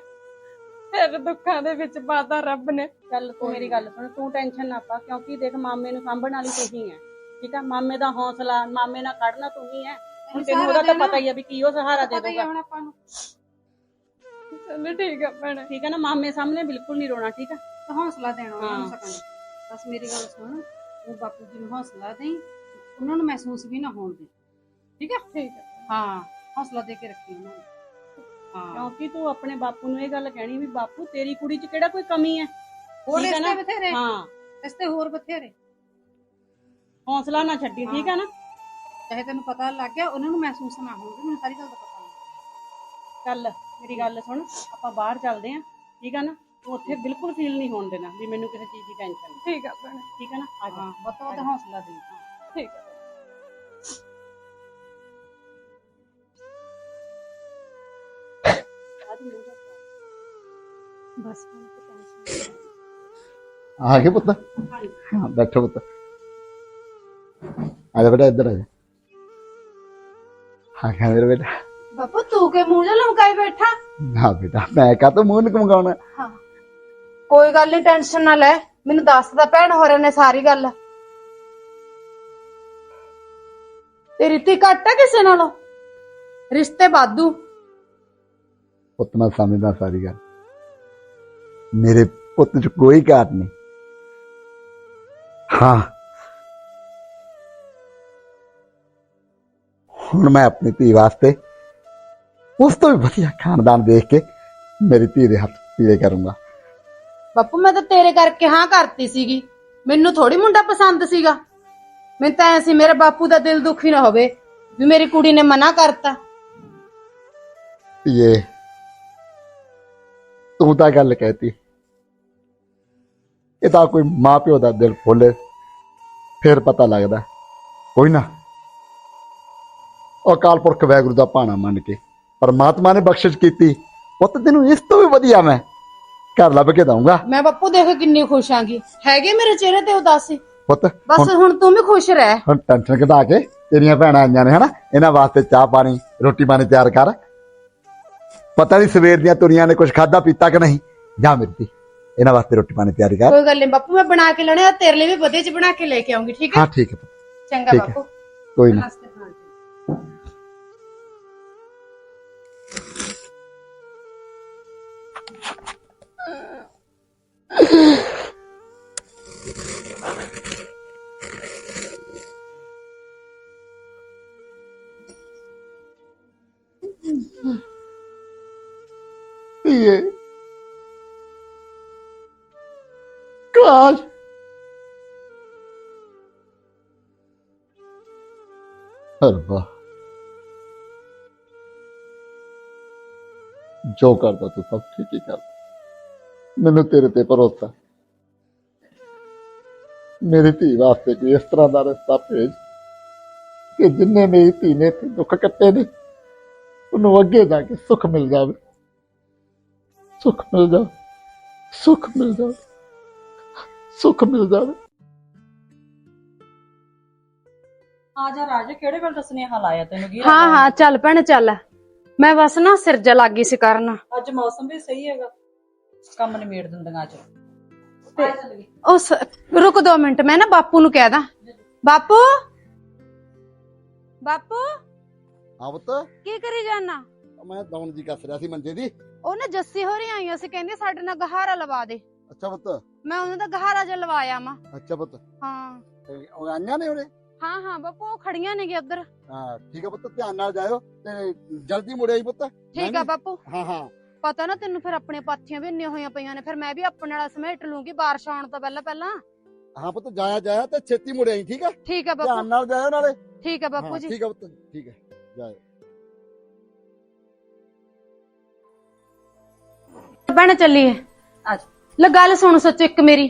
ਫਿਰ ਦੁੱਖਾਂ ਦੇ ਵਿੱਚ ਪਾਤਾ ਰੱਬ ਨੇ। ਚੱਲ ਤੂੰ ਮੇਰੀ ਗੱਲ ਸੁਣ ਤੂੰ ਟੈਨਸ਼ਨ ਨਾ ਪਾ ਕਿਉਂਕਿ ਦੇਖ ਮਾਮੇ ਨੂੰ ਸਾਂਭਣ ਵਾਲੀ ਤੂੰ ਹੀ ਹੈ ਠੀਕ ਆ? ਮਾਮੇ ਦਾ ਹੌਸਲਾ ਮਾਮੇ ਨਾਲ ਖੜਨਾ ਤੂੰ ਹੀ ਹੈ ਹੁਣ ਤੈਨੂੰ ਉਹਦਾ ਤਾਂ ਪਤਾ ਹੀ ਆ ਵੀ ਕੀ ਉਹ ਸਹਾਰਾ ਦੇ ਪਤਾ ਹੀ ਆ ਦੂਗਾ ਹੁਣ ਆਪਾਂ ਨੂੰ। ਚਲੋ ਠੀਕ ਆ ਭੈਣੇ। ਠੀਕ ਹੈ ਨਾ ਮਾਮੇ ਸਾਹਮਣੇ ਬਿਲਕੁਲ ਨਹੀਂ ਰੋਣਾ ਠੀਕ ਆ? ਹੌਸਲਾ ਦੇਣਾ ਉਹਨਾਂ ਨੂੰ ਹਾਂ। ਸਕਣ ਬਸ ਮੇਰੀ ਗੱਲ ਸੁਣ ਉਹ ਬਾਪੂ ਜੀ ਨੂੰ ਹੌਸਲਾ ਦੇਈ। ਉਹਨਾਂ ਨੂੰ ਮਹਿਸੂਸ ਵੀ ਨਾ ਹੋਣ ਦੇ। ਠੀਕ ਹੈ ਠੀਕ ਹੈ ਹਾਂ ਹੌਸਲਾ ਦੇ ਕੇ ਰੱਖੀ ਉਹਨਾਂ ਨੂੰ। ਹਾਂ। ਕਿਉਂਕਿ ਤੂੰ ਆਪਣੇ ਬਾਪੂ ਨੂੰ ਇਹ ਗੱਲ ਕਹਿਣੀ ਵੀ ਬਾਪੂ ਤੇਰੀ ਕੁੜੀ 'ਚ ਕਿਹੜਾ ਕੋਈ ਕਮੀ ਹੈ? ਹੋਰ ਠੀਕ ਹੈ ਨਾ? ਰਿਸ਼ਤੇ ਬਥੇਰੇ। ਹਾਂ। ਰਿਸ਼ਤੇ ਹੋਰ ਬਥੇਰੇ। ਹੌਸਲਾ ਨਾ ਛੱਡੀ ਠੀਕ ਹੈ ਨਾ? ਚਾਹੇ ਤੈਨੂੰ ਪਤਾ ਲੱਗ ਗਿਆ ਉਹਨਾਂ ਨੂੰ ਮਹਿਸੂਸ ਨਾ ਦੇ ਮੈਨੂੰ ਸਾਰੀ ਗੱਲ ਦਾ ਪਤਾ ਲੱਗ ਚੱਲ ਮੇਰੀ ਗੱਲ ਸੁਣ ਆਪਾਂ ਬਾਹਰ ਚੱਲਦੇ ਆਂ ਠੀਕ ਹੈ ਨਾ? ਤੂੰ ਉੱਥੇ ਬਿਲਕੁਲ ਫੀਲ ਨਹੀਂ ਹੋਣ ਦੇਣਾ ਵੀ ਮੈਨੂੰ ਕਿਸੇ ਚੀਜ਼ ਦੀ ਟੈਨਸ਼ਨ ਠੀਕ ਆ ਭੈਣੇ। ਠੀਕ ਹੈ ਨਾ? ਆ ਜਾ। ਹਾਂ ਬਹੁਤ ਬਹੁਤ ਹੌਸਲਾ ਦੇ। ਠੀਕ ਆ। ਬਸ ਹੁਣ ਤੇ ਟੈਨਸ਼ਨ ਆ ਗਏ ਪੁੱਤ? ਹਾਂ ਬੈਠੋ ਪੁੱਤ। ਆ ਜਾ ਬੇਟਾ ਇੱਧਰ ਆ ਜਾ। ਹਾਂ ਖਾ ਮੇਰੇ ਬੇਟਾ। ਬਾਪੂ ਤੂੰ ਕੇ ਮੂੰਹ ਜਿਹਾ ਲਮਕਾਈ ਬੈਠਾ? ਨਾ ਬੇਟਾ ਮੈਂ ਕਾ ਤੋਂ ਮੂੰਹ ਨਕਮਗਾਉਣਾ ਕੋਈ ਗੱਲ ਨਹੀਂ ਟੈਨਸ਼ਨ ਨਾ ਲੈ। ਮੈਨੂੰ ਦੱਸਦਾ ਭੈਣ ਹੋਰਾਂ ਨੇ ਸਾਰੀ ਗੱਲ। ਤੇਰੀ ਤੀ ਘੱਟ ਆ ਕਿਸੇ ਨਾਲੋਂ? ਰਿਸ਼ਤੇ ਬਾਦੂ ਪੁੱਤ ਮੈਂ ਸਮਝਦਾ ਸਾਰੀ ਗੱਲ। ਮੇਰੇ ਪੁੱਤ ਚ ਕੋਈ ਘਾਟ ਨਹੀਂ। ਹਾਂ। ਹੁਣ ਮੈਂ ਆਪਣੀ ਧੀ ਵਾਸਤੇ ਉਸ ਤੋਂ ਵੀ ਵਧੀਆ ਖਾਨਦਾਨ ਦੇਖ ਕੇ ਮੇਰੀ ਧੀ ਦੇ ਹੱਥ ਪੀਲੇ ਕਰੂੰਗਾ। ਬਾਪੂ ਮੈਂ ਤਾਂ ਤੇਰੇ ਕਰਕੇ ਹਾਂ ਕਰਤੀ ਸੀਗੀ। ਮੈਨੂੰ ਥੋੜੀ ਮੁੰਡਾ ਪਸੰਦ ਸੀਗਾ। ਮੈਨੂੰ ਤਾਂ ਐ ਸੀ ਮੇਰੇ ਬਾਪੂ ਦਾ ਦਿਲ ਦੁਖੀ ਨਾ ਹੋਵੇ ਵੀ ਮੇਰੀ ਕੁੜੀ ਨੇ ਮਨਾ ਕਰਤਾ। ਧੀਏ ਤੂੰ ਤਾਂ ਗੱਲ ਕਹਿਤੀ। ਇਹ ਤਾਂ ਕੋਈ ਮਾਪਿਓ ਦਾ ਦਿਲ ਖੋਲੇ ਫਿਰ ਪਤਾ ਲੱਗਦਾ। ਕੋਈ ਨਾ। ਅਕਾਲ ਪੁਰਖ ਵੈਗੁਰੂ ਦਾ ਭਾਣਾ ਮੰਨ ਕੇ ਪਰਮਾਤਮਾ ਨੇ ਬਖਸ਼ਿਸ਼ ਕੀਤੀ। ਪੁੱਤ ਤੈਨੂੰ ਇਸ ਤੋਂ ਵੀ ਵਧੀਆ ਮੈਂ ਘਰ ਲੱਭ ਕੇ ਦਊਂਗਾ। ਮੈਂ ਬਾਪੂ ਦੇਖ ਕਿੰਨੀ ਖੁਸ਼ ਆਂਗੀ। ਹੈਗੇ ਮੇਰੇ ਚਿਹਰੇ ਤੇ ਉਦਾਸੀ? ਪੁੱਤ ਬਸ ਹੁਣ ਹੁਣ ਤੂੰ ਵੀ ਖੁਸ਼ ਰਹਿ। ਹੁਣ ਟੈਨਸ਼ਨ ਘਟਾ ਕੇ ਤੇਰੀਆਂ ਭੈਣਾਂ ਆਈਆਂ ਨੇ ਹਨਾ? ਇਹਨਾਂ ਵਾਸਤੇ ਚਾਹ ਪਾਣੀ ਰੋਟੀ ਪਾਣੀ ਤਿਆਰ ਕਰ। ਪਤਾ ਨਹੀਂ ਸਵੇਰ ਦੀਆਂ ਤੁਰੀਆਂ ਨੇ ਕੁਝ ਖਾਦਾ ਪੀਤਾ ਕਿ ਨਹੀਂ? ਜਾ ਮਿਰਤੀ ਇਹਨਾਂ ਵਾਸਤੇ ਰੋਟੀ ਪਾਣੀ ਤਿਆਰੀ ਕਰ। ਕੋਈ ਗੱਲ ਨਹੀਂ ਬਾਪੂ ਮੈਂ ਬਣਾ ਕੇ ਲੈਣੇ ਆ ਤੇਰੇ ਲਈ ਵੀ ਵਧੀਆ ਚ ਬਣਾ ਕੇ ਲੈ ਕੇ ਆਉਂਗੀ ਠੀਕ ਹੈ? ਹਾਂ ਠੀਕ ਹੈ। ਚੰਗਾ ਠੀਕ ਹੈ। ਬਾਪੂ। ਕੋਈ ਨਾ। ਨਮਸਤੇ। ਜੋ ਕਰਦਾ ਤੂੰ ਸਭ ਠੀਕ ਹੀ ਕਰਦਾ। ਮੈਨੂੰ ਤੇਰੇ ਤੇ ਭਰੋਸਾ। ਮੇਰੀ ਧੀ ਵਾਸਤੇ ਕੋਈ ਇਸ ਤਰ੍ਹਾਂ ਦਾ ਰਸਤਾ ਭੇਜ ਕਿ ਜਿੰਨੇ ਮੇਰੀ ਧੀ ਨੇ ਦੁੱਖ ਕੱਟੇ ਨੇ ਉਹਨੂੰ ਅੱਗੇ ਜਾ ਕੇ ਸੁੱਖ ਮਿਲ ਜਾਵੇ। ਸੁੱਖ ਮਿਲ ਜਾਵੇ। ਸੁੱਖ ਮਿਲ ਜਾਵੇ। ਸੁੱਖ ਮਿਲ ਜਾਵੇ। ਆ ਜਾ ਰਾਜ ਕਿਹੜੇ ਵੇਲੇ ਦਾ ਸੁਨੇਹਾ ਲਾਇਆ ਤੈਨੂੰ? ਕੀ ਹਾਂ ਹਾਂ ਚੱਲ ਭੈਣ ਚੱਲ। ਮੈਂ ਬਸ ਨਾ ਸਿਰਜਾ ਲੱਗੀ ਸੀ ਕਰਨ। ਅੱਜ ਮੌਸਮ ਵੀ ਸਹੀ ਹੈਗਾ। ਕੰਮ ਨਿਮੇੜ ਦਿੰਦੀਆਂ ਅੱਜ। ਉਸ ਰੁਕ ਦੋ ਮਿੰਟ ਮੈਂ ਨਾ ਬਾਪੂ ਨੂੰ ਕਹਿ ਦਾਂ। ਬਾਪੂ? ਬਾਪੂ? ਹਾਂ ਪੁੱਤ। ਕੀ ਕਰੀ ਜਾਨਾ? ਮੈਂ ਦੌਣ ਜੀ ਕੱਸ ਰਿਹਾ ਸੀ ਮੰਜੇ ਦੀ। ਉਹ ਨਾ ਜੱਸੀ ਹੋ ਰਹੀ ਆਈਆਂ ਸੀ ਕਹਿੰਦੇ ਸਾਡੇ ਨਾਲ ਗਹਾਰਾ ਲਵਾ ਦੇ। ਅੱਛਾ ਪੁੱਤ। ਮੈਂ ਉਹਨਾਂ ਦਾ ਗਹਾਰਾ ਜਿਹਾ ਲਵਾਇਆ ਮਾ ਅੱਛਾ ਪੁੱਤ। ਹਾਂ। ਤੇ ਉਹ ਆਈਆਂ ਨੇ ਉਹਨੇ ਹਾਂ ਹਾਂ ਬਾਪੂ ਉਹ ਖੜੀਆਂ ਨੇਗੇ ਉੱਧਰ ਹਾਂ ਠੀਕ ਹੈ ਪੁੱਤ ਧਿਆਨ ਨਾਲ ਜਾਇਓ ਤੇ ਜਲਦੀ ਮੁੜਿਆ ਹੀ ਪੁੱਤ। ਠੀਕ ਆ ਬਾਪੂ। ਹਾਂ ਹਾਂ। ਪਤਾ ਨਾ ਤੈਨੂੰ ਫਿਰ ਆਪਣੇ ਪਾਥੀਆਂ ਵੀ ਇੰਨੀਆਂ ਹੋਈਆਂ ਪਈਆਂ ਨੇ ਫਿਰ ਮੈਂ ਵੀ ਆਪਣੇ ਵਾਲਾ ਸਮੇਟ ਲੂੰਗੀ ਬਾਰਿਸ਼ ਆਉਣ ਤੋਂ ਪਹਿਲਾਂ ਪਹਿਲਾਂ। ਹਾਂ ਪੁੱਤ ਜਾਇਆ ਜਾਇਆ ਤੇ ਛੇਤੀ ਮੁੜਿਆ ਹੀ ਠੀਕ ਹੈ ਠੀਕ ਆ ਧਿਆਨ ਬਾਪੂ ਨਾਲ ਜਾਇਓ ਨਾਲੇ। ਠੀਕ ਆ ਬਾਪੂ ਹਾਂ, ਜੀ। ਠੀਕ ਹੈ ਪੁੱਤ ਠੀਕ ਹੈ ਜਾਇਓ। ਬਣ ਚੱਲੀਏ। ਅੱਜ ਲੈ ਗੱਲ ਸੁਣ ਸੱਚ ਇੱਕ ਮੇਰੀ।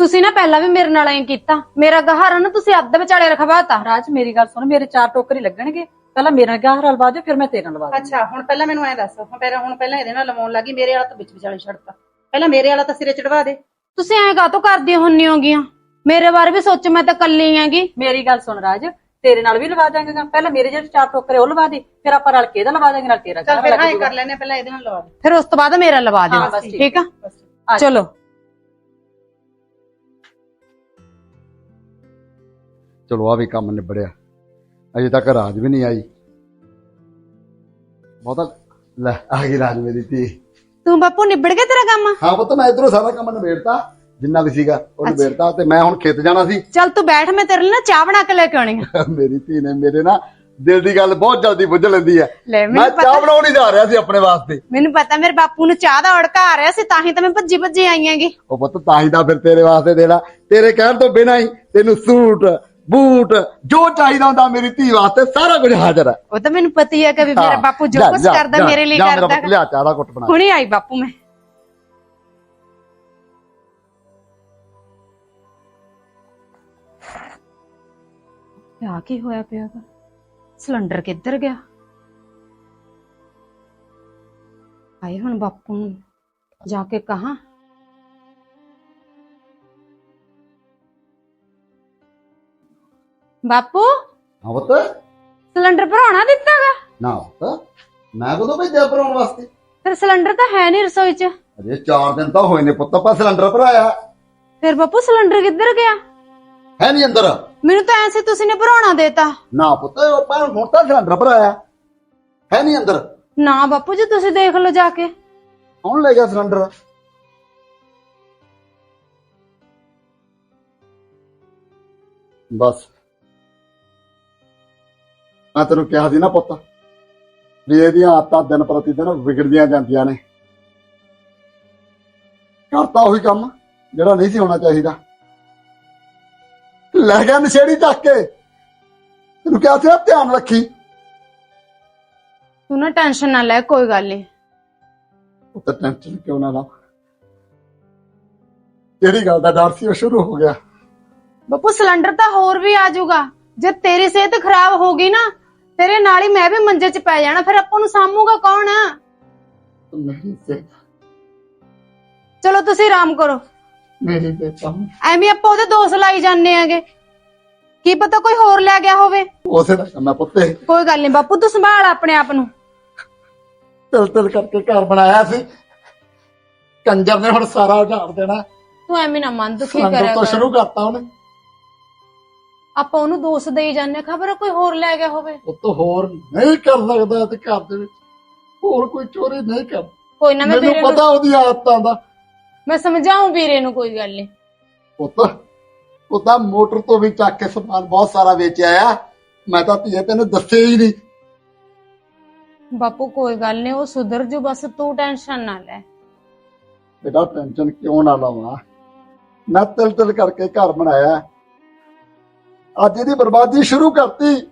ਤੁਸੀਂ ਨਾ ਪਹਿਲਾਂ ਵੀ ਮੇਰੇ ਨਾਲ ਐਂ ਕੀਤਾ। ਮੇਰਾ ਗਹਾਰਾ ਨਾ ਤੁਸੀਂ ਅੱਧ ਵਿਚਾਲੇ ਰਖਵਾਤਾ। ਰਾਜ ਮੇਰੀ ਗੱਲ ਸੁਣ ਮੇਰੇ ਚਾਰ ਟੋਕਰੀ ਲੱਗਣਗੇ। ਪਹਿਲਾਂ ਮੇਰਾ ਗਾਹ ਰਲਵਾ ਦਿਓ ਫਿਰ ਮੈਂ ਤੇਰਾ ਲਵਾ ਦੂੰ ਅੱਛਾ ਹੁਣ ਪਹਿਲਾਂ ਮੈਨੂੰ ਐ ਦੱਸ। ਹੁਣ ਪਹਿਲਾਂ ਹੁਣ ਪਹਿਲਾਂ ਇਹਦੇ ਨਾਲ ਲਵਾਉਣ ਲੱਗੀ ਮੇਰੇ ਵਾਲਾ ਤਾਂ ਵਿੱਚ ਵਿਚਾਲੇ ਛੱਡਤਾ। ਪਹਿਲਾਂ ਮੇਰੇ ਵਾਲਾ ਤਾਂ ਸਿਰੇ ਚੜਵਾ ਦੇ। ਤੁਸੀਂ ਐਂ ਕਾਤੋਂ ਕਰਦੀਆਂ ਹੁੰਨੀ ਹੋਗੀਆਂ? ਮੇਰੇ ਬਾਰੇ ਵੀ ਸੋਚ ਮੈਂ ਤਾਂ ਕੱਲੀ ਆਂਗੀ ਮੇਰੀ ਗੱਲ ਸੁਣ ਰਾਜ ਤੇਰੇ ਨਾਲ ਵੀ ਲਵਾ ਦਾਂਗੇ ਪਹਿਲਾਂ ਮੇਰੇ ਜਿਹੜੇ ਚਾਰ ਟੋਕਰੇ ਉਹ ਲਵਾ ਦੇ ਫਿਰ ਆਪਾਂ ਰਲ ਕੇ ਇਹਦਾ ਲਵਾ ਦਾਂਗੇ ਨਾਲ ਤੇਰਾ ਚੱਲ ਗਾਹ ਫਿਰ ਲੱਗ ਹਾਂ ਇਹ ਜੂਗਾ ਕਰ ਲੈਨੇ ਆ, ਪਹਿਲਾਂ ਇਹਦੇ ਨਾਲ ਲਵਾ ਦੇ। ਫਿਰ ਉਸ ਤੋਂ ਬਾਅਦ ਮੇਰਾ ਲਵਾ ਦਿਓ ਠੀਕ ਆ। ਚਲੋ। ਚਲੋ ਆ ਵੀ ਕੰਮ ਨਿਬੜਿਆ। ਅਜੇ ਤੱਕ ਰਾਜ ਵੀ ਨਹੀਂ ਆਈ। ਬਹੁਤਾ ਲੈ ਆ ਗਈ ਰਾਜ ਮੇਰੀ ਧੀ। ਤੂੰ ਬਾਪੂ ਨਿਬੜ ਗਿਆ ਤੇਰਾ ਕੰਮ? ਹਾਂ ਪੁੱਤ ਮੈਂ ਇਧਰੋਂ ਸਾਰਾ ਕੰਮ ਨਿਬੇੜਤਾ ਜਿੰਨਾ ਵੀ ਸੀਗਾ ਉਹ ਨਿਬੇੜਤਾ ਤੇ ਮੈਂ ਹੁਣ ਖੇਤ ਜਾਣਾ ਸੀ। ਚੱਲ ਤੂੰ ਬੈਠ ਮੈਂ ਤੇਰੇ ਲਈ ਨਾ ਚਾਹ ਬਣਾ ਕੇ ਲੈ ਕੇ ਆਉਣੀ ਆ। ਮੇਰੀ ਧੀ ਨੇ ਮੇਰੇ ਨਾ ਦਿਲ ਦੀ ਗੱਲ ਬਹੁਤ ਜਲਦੀ ਬੁੱਝ ਲੈਂਦੀ ਹੈ ਮੈਂ ਚਾਹ ਬਣਾਉਣ ਹੀ ਜਾ ਰਿਹਾ ਸੀ ਆਪਣੇ ਵਾਸਤੇ। ਮੈਨੂੰ ਪਤਾ ਮੇਰੇ ਬਾਪੂ ਨੂੰ ਚਾਹ ਦਾ ਅੜਕਾ ਆ ਰਿਹਾ ਸੀ ਤਾਂ ਹੀ ਤਾਂ ਮੈਂ ਭੱਜੀ ਭੱਜੀ ਆਈ ਆਂਗੀ ਉਹ ਪੁੱਤ ਤਾਂ ਹੀ ਤਾਂ ਫਿਰ ਤੇਰੇ ਵਾਸਤੇ ਦੇਣਾ। ਤੇਰੇ ਕਹਿਣ ਤੋਂ ਬਿਨਾਂ ਹੀ ਤੈਨੂੰ ਸੂਟ ਬੂਟ ਜੋ ਚਾਹੀਦਾ ਹੁੰਦਾ ਮੇਰੀ ਧੀ ਵਾਸਤੇ ਸਾਰਾ ਕੁਝ ਹਾਜ਼ਰ ਹੈ। ਉਹ ਤਾਂ ਮੈਨੂੰ ਪਤਾ ਹੀ ਹੈ ਕਿ ਵੀ ਮੇਰਾ ਬਾਪੂ ਜੋ ਕੁਝ ਕਰਦਾ ਮੇਰੇ ਲਈ ਕਰਦਾ ਲਿਆ ਚਾਹ ਦਾ ਘੁੱਟ ਬਣਾ ਹੁਣੇ ਆਈ ਬਾਪੂ ਮੈਂ। ਆ ਕੀ ਹੋਇਆ ਪਿਆ? ਸਿਲੰਡਰ ਕਿੱਧਰ ਗਿਆ? ਆਏ ਹੁਣ ਬਾਪੂ ਨੂੰ ਜਾ ਕੇ ਕਹਾ? ਬਾਪੂ ਹਾਂ ਪੁੱਤ। ਸਿਲੰਡਰ ਭਰਾਉਣਾ ਦਿੱਤਾਗਾ? ਨਾ ਪੁੱਤ ਮੈਂ ਕਦੋਂ ਭੇਜਿਆ ਭਰਾਉਣ ਵਾਸਤੇ? ਫਿਰ ਸਿਲੰਡਰ ਤਾਂ ਹੈ ਨਹੀਂ ਰਸੋਈ 'ਚ। ਅਜੇ 4 ਦਿਨ ਤਾਂ ਹੋਏ ਨੇ ਪੁੱਤ ਆਪਾਂ ਸਿਲੰਡਰ ਭਰਾਇਆ। ਫਿਰ ਬਾਪੂ ਸਿਲੰਡਰ ਕਿੱਧਰ ਗਿਆ? ਹੈ ਨਹੀਂ ਅੰਦਰ। ਮੈਨੂੰ ਤਾਂ ਐਸੇ ਤੁਸੀਂ ਨੇ ਭਰਾਉਣਾ ਦੇਤਾ। ਨਾ ਪੁੱਤ ਆਪਾਂ ਹੁਣ ਤਾਂ ਸਿਲੰਡਰ ਭਰਾਇਆ। ਹੈ ਨਹੀਂ ਅੰਦਰ। ਨਾ ਬਾਪੂ ਜੀ ਤੁਸੀਂ ਦੇਖ ਲਓ ਜਾ ਕੇ। ਕੌਣ ਲੈ ਗਿਆ ਸਿਲੰਡਰ? ਬਸ। ਮੈਂ ਤੈਨੂੰ ਕਿਹਾ ਸੀ ਨਾ ਪੁੱਤ ਵੀ ਇਹਦੀਆਂ ਆਦਤਾਂ ਦਿਨ ਪ੍ਰਤੀ ਦਿਨ ਵਿਗੜਦੀਆਂ ਜਾਂਦੀਆਂ ਨੇ। ਕਰਤਾ ਉਹੀ ਕੰਮ ਜਿਹੜਾ ਨਹੀਂ ਸੀ ਹੋਣਾ ਚਾਹੀਦਾ। ਲੈ ਗਿਆ ਨਸ਼ੇੜੀ ਚੱਕ ਕੇ। ਤੈਨੂੰ ਕਿਹਾ ਸੀ ਨਾ ਧਿਆਨ ਰੱਖੀ। ਤੂੰ ਨਾ ਟੈਨਸ਼ਨ ਨਾ ਲੈ ਕੋਈ ਗੱਲ ਨਹੀਂ। ਉੱਤੇ ਟੈਨਸ਼ਨ ਕਿਉਂ ਨਾ ਲਾ? ਜਿਹੜੀ ਗੱਲ ਦਾ ਡਰ ਸੀ ਉਹ ਸ਼ੁਰੂ ਹੋ ਗਿਆ। ਬਾਪੂ ਸਿਲੰਡਰ ਤਾਂ ਹੋਰ ਵੀ ਆ ਜਾਊਗਾ। ਜੇ ਤੇਰੀ ਸਿਹਤ ਖਰਾਬ ਹੋ ਗਈ ਨਾ ਤੇਰੇ ਨਾਲ ਹੀ ਮੈਂ ਵੀ ਮੰਜੇ 'ਚ ਪੈ ਜਾਣਾ ਫਿਰ ਆਪਾਂ ਨੂੰ ਸਾਂਭੂਗਾ ਕੌਣ? ਨਹੀਂ ਤੇ ਚਲੋ ਤੁਸੀਂ ਆਰਾਮ ਕਰੋ। ਨਹੀਂ ਦੇਤਾ ਐਵੇਂ ਆਪਾਂ ਉਹਦੇ ਦੋਸ਼ ਲਾਈ ਜਾਂਦੇ ਆਂਗੇ ਕੀ ਪਤਾ ਕੋਈ ਹੋਰ ਲੈ ਗਿਆ ਹੋਵੇ। ਉਸੇ ਦਾ ਕੰਮ ਹੈ ਪੁੱਤੇ। ਕੋਈ ਗੱਲ ਨਹੀਂ ਬਾਪੂ ਤੂੰ ਸੰਭਾਲ ਆਪਣੇ ਆਪ ਨੂੰ। ਤਿਲ ਤਿਲ ਕਰਕੇ ਘਰ ਬਣਾਇਆ ਸੀ। ਕੰਜਰ ਨੇ ਹੁਣ ਸਾਰਾ ਉਜਾੜ ਦੇਣਾ। ਤੂੰ ਐਵੇਂ ਨਾ ਮਨ ਦੁਖੀ ਕਰਿਆ ਤੋਂ ਕਰ? ਸ਼ੁਰੂ ਕਰਤਾ ਉਹਨੇ। ਆਪਾਂ ਉਹਨੂੰ ਦੋਸ਼ ਦੇਈ ਜਾਂਦੇ ਖਬਰ ਕੋਈ ਹੋਰ ਲੈ ਗਿਆ ਹੋਵੇ। ਉਹ ਤੋਂ ਹੋਰ ਨਹੀਂ ਕਰ ਸਕਦਾ ਤੇ ਘਰ ਦੇ ਵਿੱਚ। ਹੋਰ ਕੋਈ ਚੋਰੀ ਨਹੀਂ ਕਰ ਕੋਈ ਨਾ ਮੈਂ ਮੈਨੂੰ ਨੂੰ ਪਤਾ ਉਹਦੀ ਆਦਤਾਂ ਦਾ। ਮੈਂ ਸਮਝਾਉਂ ਵੀਰੇ ਨੂੰ ਕੋਈ ਗੱਲ ਨਹੀਂ। ਪੁੱਤ ਉਹ ਤਾਂ ਮੋਟਰ ਤੋਂ ਵੀ ਚੱਕ ਕੇ ਸਮਾਨ ਬਹੁਤ ਸਾਰਾ ਵੇਚਿਆ ਆ ਮੈਂ ਤਾਂ ਧੀਏ ਤੈਨੂੰ ਦੱਸਿਆ ਹੀ ਨਹੀਂ। ਬਾਪੂ ਕੋਈ ਗੱਲ ਨਹੀਂ ਉਹ ਸੁਧਰ ਜੂ ਬਸ ਤੂੰ ਟੈਨਸ਼ਨ ਨਾ ਲੈ। ਬੇਟਾ ਟੈਨਸ਼ਨ ਕਿਉਂ ਨਾ ਲਵਾਂ? ਮੈਂ ਤਿਲ ਤਿਲ ਕਰਕੇ ਘਰ ਬਣਾਇਆ। ਅੱਜ ਇਹਦੀ ਬਰਬਾਦੀ ਸ਼ੁਰੂ ਕਰਤੀ।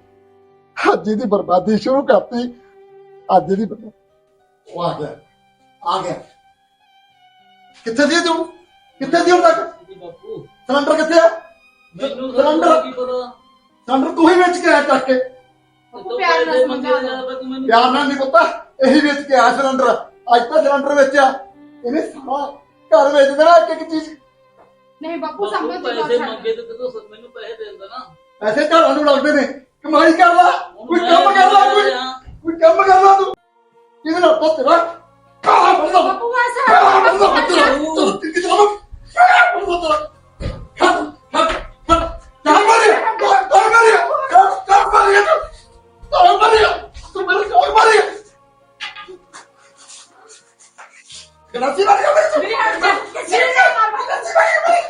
ਅੱਜ ਇਹਦੀ ਬਰਬਾਦੀ ਸ਼ੁਰੂ ਕਰਤੀ। ਅੱਜ ਇਹਦੀ ਬਰਬਾਦੀ ਉਹ ਆ ਗਿਆ। ਆ ਗਿਆ। ਕਿੱਥੇ ਸੀ ਤੂੰ? ਕਿੱਥੇ ਸੀ ਹੁਣ ਤੱਕ? ਸਿਲੰਡਰ ਕਿੱਥੇ ਆ? ਮੈਨੂੰ ਸਿਲੰਡਰ ਕੀ ਪਤਾ। ਸਿਲੰਡਰ ਤੂੰ ਹੀ ਵੇਚ ਕੇ ਆਇਆ ਚੱਕ ਕੇ। ਤੂੰ ਪਿਆਰ ਨਾਲ ਸਮਝਾ ਤੂੰ ਮੈਨੂੰ ਪਿਆਰ ਨਾਲ ਨਹੀਂ ਪੁੱਤਾ। ਇਹੀ ਵੇਚ ਕੇ ਆਇਆ ਸਿਲੰਡਰ। ਅੱਜ ਤਾਂ ਸਿਲੰਡਰ ਵੇਚਿਆ। ਇਹਨੇ ਸਾਰਾ ਘਰ ਵੇਚ ਦੇਣਾ ਇੱਕ ਇੱਕ ਚੀਜ਼। ਨਹੀਂ ਬਾਪੂ ਬਾਪੂ ਪੈਸੇ ਮੰਗੇ ਤੇ ਤੂੰ ਮੈਨੂੰ ਪੈਸੇ ਦੇ ਦਿੰਦਾ ਨਾ। ਪੈਸੇ ਘਰਾਂ ਨੂੰ ਲੱਗਦੇ ਨੇ। ਕਮਾਈ ਕਰ ਲਾ। ਕੋਈ ਕੰਮ ਕਰ ਲਾ ਕੋਈ ਕੋਈ ਕੰਮ ਕਰ ਲਾ ਤੂੰ। ਕਿਹਦੇ ਨਾਲ ਪੁੱਤ ਤੇਰਾ ਕਾਹ ਬੰਦਾ ਬਾਪੂ ਐਸਾ ਕਾਹ ਬੰਦਾ ਤੇਰਾ ਤੂੰ ਕਿਹਦੇ ਨਾਲ ਕਾਹ ਬੰਦਾ ਹੱਥ ਹੱਥ ਹੱਥ ਕਾਹ ਮਾਰਿਆ। ਕਾਹ ਕਾਹ ਮਾਰਿਆ। ਕਾਹ ਕਾਹ ਮਾਰਿਆ ਤੂੰ। ਕਾਹ ਮਾਰਿਆ। ਤੂੰ ਮੇਰੇ ਕਾਹ ਮਾਰਿਆ। ਗਰਾਸੀ ਮਾਰਿਆ ਮੇਰੇ ਮੇਰੇ ਹੱਥ ਮੇਰੇ ਗਰਾਸੀ ਮਾਰਿਆ ਮੇਰੇ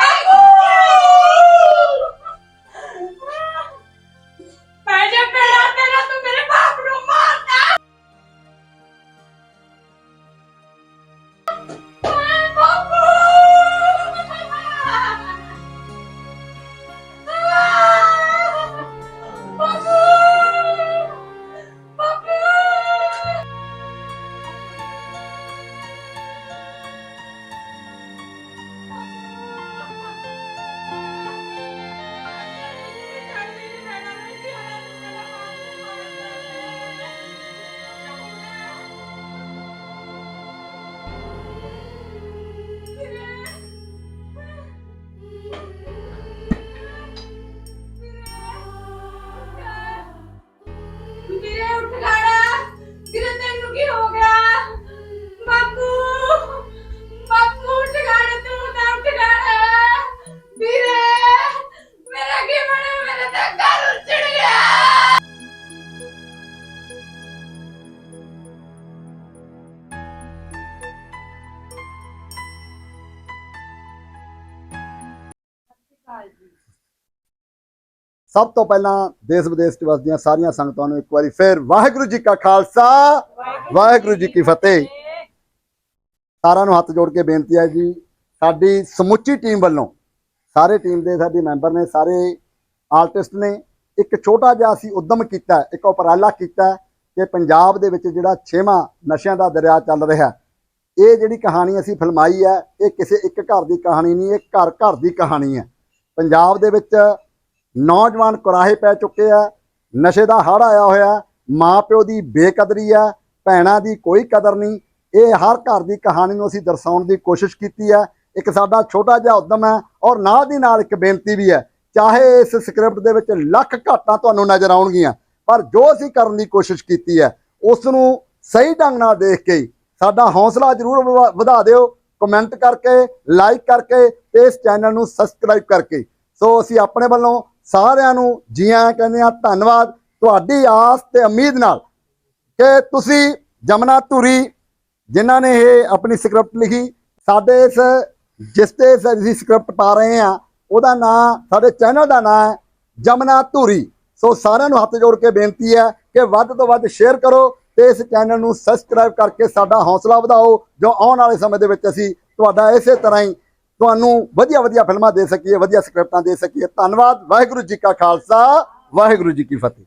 Michael! ਸਭ ਤੋਂ ਪਹਿਲਾਂ ਦੇਸ਼ ਵਿਦੇਸ਼ ਚ ਵਸਦੀਆਂ ਸਾਰੀਆਂ ਸੰਗਤਾਂ ਨੂੰ ਇੱਕ ਵਾਰੀ ਫੇਰ ਵਾਹਿਗੁਰੂ ਜੀ ਕਾ ਖਾਲਸਾ, ਵਾਹਿਗੁਰੂ ਜੀ ਕੀ ਫਤਿਹ। ਸਾਰਿਆਂ ਨੂੰ ਹੱਥ ਜੋੜ ਕੇ ਬੇਨਤੀ ਹੈ ਜੀ, ਸਾਡੀ ਸਮੁੱਚੀ ਟੀਮ ਵੱਲੋਂ, ਸਾਰੇ ਟੀਮ ਦੇ ਸਾਡੇ ਮੈਂਬਰ ਨੇ, ਸਾਰੇ ਆਰਟਿਸਟ ਨੇ, ਇੱਕ ਛੋਟਾ ਜਿਹਾ ਅਸੀਂ ਉਦਮ ਕੀਤਾ, ਇੱਕ ਉਪਰਾਲਾ ਕੀਤਾ ਕਿ ਪੰਜਾਬ ਦੇ ਵਿੱਚ ਜਿਹੜਾ ਛੇਵਾਂ ਨਸ਼ਿਆਂ ਦਾ ਦਰਿਆ ਚੱਲ ਰਿਹਾ, ਇਹ ਜਿਹੜੀ ਕਹਾਣੀ ਅਸੀਂ ਫਿਲਮਾਈ ਹੈ, ਇਹ ਕਿਸੇ ਇੱਕ ਘਰ ਦੀ ਕਹਾਣੀ ਨਹੀਂ, ਇਹ ਘਰ ਘਰ ਦੀ ਕਹਾਣੀ ਹੈ। ਪੰਜਾਬ ਦੇ ਵਿੱਚ ਨੌਜਵਾਨ ਕੁਰਾਹੇ ਪੈ ਚੁੱਕੇ ਆ, ਨਸ਼ੇ ਦਾ ਹੜ ਆਇਆ ਹੋਇਆ ਮਾਂ ਪਿਓ ਦੀ ਬੇਕਦਰੀ ਆ, ਭੈਣਾਂ ਦੀ ਕੋਈ ਕਦਰ ਨਹੀਂ। ਇਹ ਹਰ ਘਰ ਦੀ ਕਹਾਣੀ ਨੂੰ ਅਸੀਂ ਦਰਸਾਉਣ ਦੀ ਕੋਸ਼ਿਸ਼ ਕੀਤੀ ਹੈ ਇੱਕ ਸਾਡਾ ਛੋਟਾ ਜਿਹਾ ਉਦਮ ਹੈ ਔਰ ਨਾਲ ਦੀ ਨਾਲ ਇੱਕ ਬੇਨਤੀ ਵੀ ਹੈ ਚਾਹੇ ਇਸ ਸਕ੍ਰਿਪਟ ਦੇ ਵਿੱਚ ਲੱਖ ਘਾਟਾਂ ਤੁਹਾਨੂੰ ਨਜ਼ਰ ਆਉਣਗੀਆਂ, ਪਰ ਜੋ ਅਸੀਂ ਕਰਨ ਦੀ ਕੋਸ਼ਿਸ਼ ਕੀਤੀ ਹੈ ਉਸ ਨੂੰ ਸਹੀ ਢੰਗ ਨਾਲ ਦੇਖ ਕੇ ਸਾਡਾ ਹੌਸਲਾ ਜ਼ਰੂਰ ਵ- ਵਧਾ ਦਿਓ। ਕਮੈਂਟ ਕਰਕੇ, ਲਾਈਕ ਕਰਕੇ ਤੇ ਇਸ ਚੈਨਲ ਨੂੰ ਸਬਸਕ੍ਰਾਈਬ ਕਰਕੇ। ਸੋ ਅਸੀਂ ਆਪਣੇ ਵੱਲੋਂ ਸਾਰਿਆਂ ਨੂੰ ਜੀ ਆਇਆਂ ਕਹਿੰਦੇ ਆ ਧੰਨਵਾਦ। ਤੁਹਾਡੀ ਆਸ ਤੇ ਉਮੀਦ ਨਾਲ ਕਿ ਤੁਸੀਂ ਜਮਨਾ ਧੂਰੀ, ਜਿਨ੍ਹਾਂ ਨੇ ਇਹ ਆਪਣੀ ਸਕ੍ਰਿਪਟ ਲਿਖੀ, ਸਾਡੇ ਇਸ, ਜਿਸ ਤੇ ਅਸੀਂ ਸਕ੍ਰਿਪਟ ਪਾ ਰਹੇ ਆ ਉਹਦਾ ਨਾਂ, ਸਾਡੇ ਚੈਨਲ ਦਾ ਨਾਂ ਹੈ ਜਮਨਾ ਧੂਰੀ। ਸੋ ਸਾਰਿਆਂ ਨੂੰ ਹੱਥ ਜੋੜ ਕੇ ਬੇਨਤੀ ਹੈ ਕਿ ਵੱਧ ਤੋਂ ਵੱਧ ਸ਼ੇਅਰ ਕਰੋ ਤੇ ਇਸ ਚੈਨਲ ਨੂੰ ਸਬਸਕ੍ਰਾਈਬ ਕਰਕੇ ਸਾਡਾ ਹੌਸਲਾ ਵਧਾਓ, ਜੋ ਆਉਣ ਵਾਲੇ ਸਮੇਂ ਦੇ ਵਿੱਚ ਅਸੀਂ ਤੁਹਾਡਾ ਇਸੇ ਤਰ੍ਹਾਂ ਹੀ ਤੁਹਾਨੂੰ ਵਧੀਆ ਵਧੀਆ ਫਿਲਮਾਂ ਦੇ ਸਕੀਏ, ਵਧੀਆ ਸਕ੍ਰਿਪਟਾਂ ਦੇ ਸਕੀਏ। ਧੰਨਵਾਦ, ਵਾਹਿਗੁਰੂ ਜੀ ਕਾ ਖਾਲਸਾ, ਵਾਹਿਗੁਰੂ ਜੀ ਕੀ ਫਤਿਹ।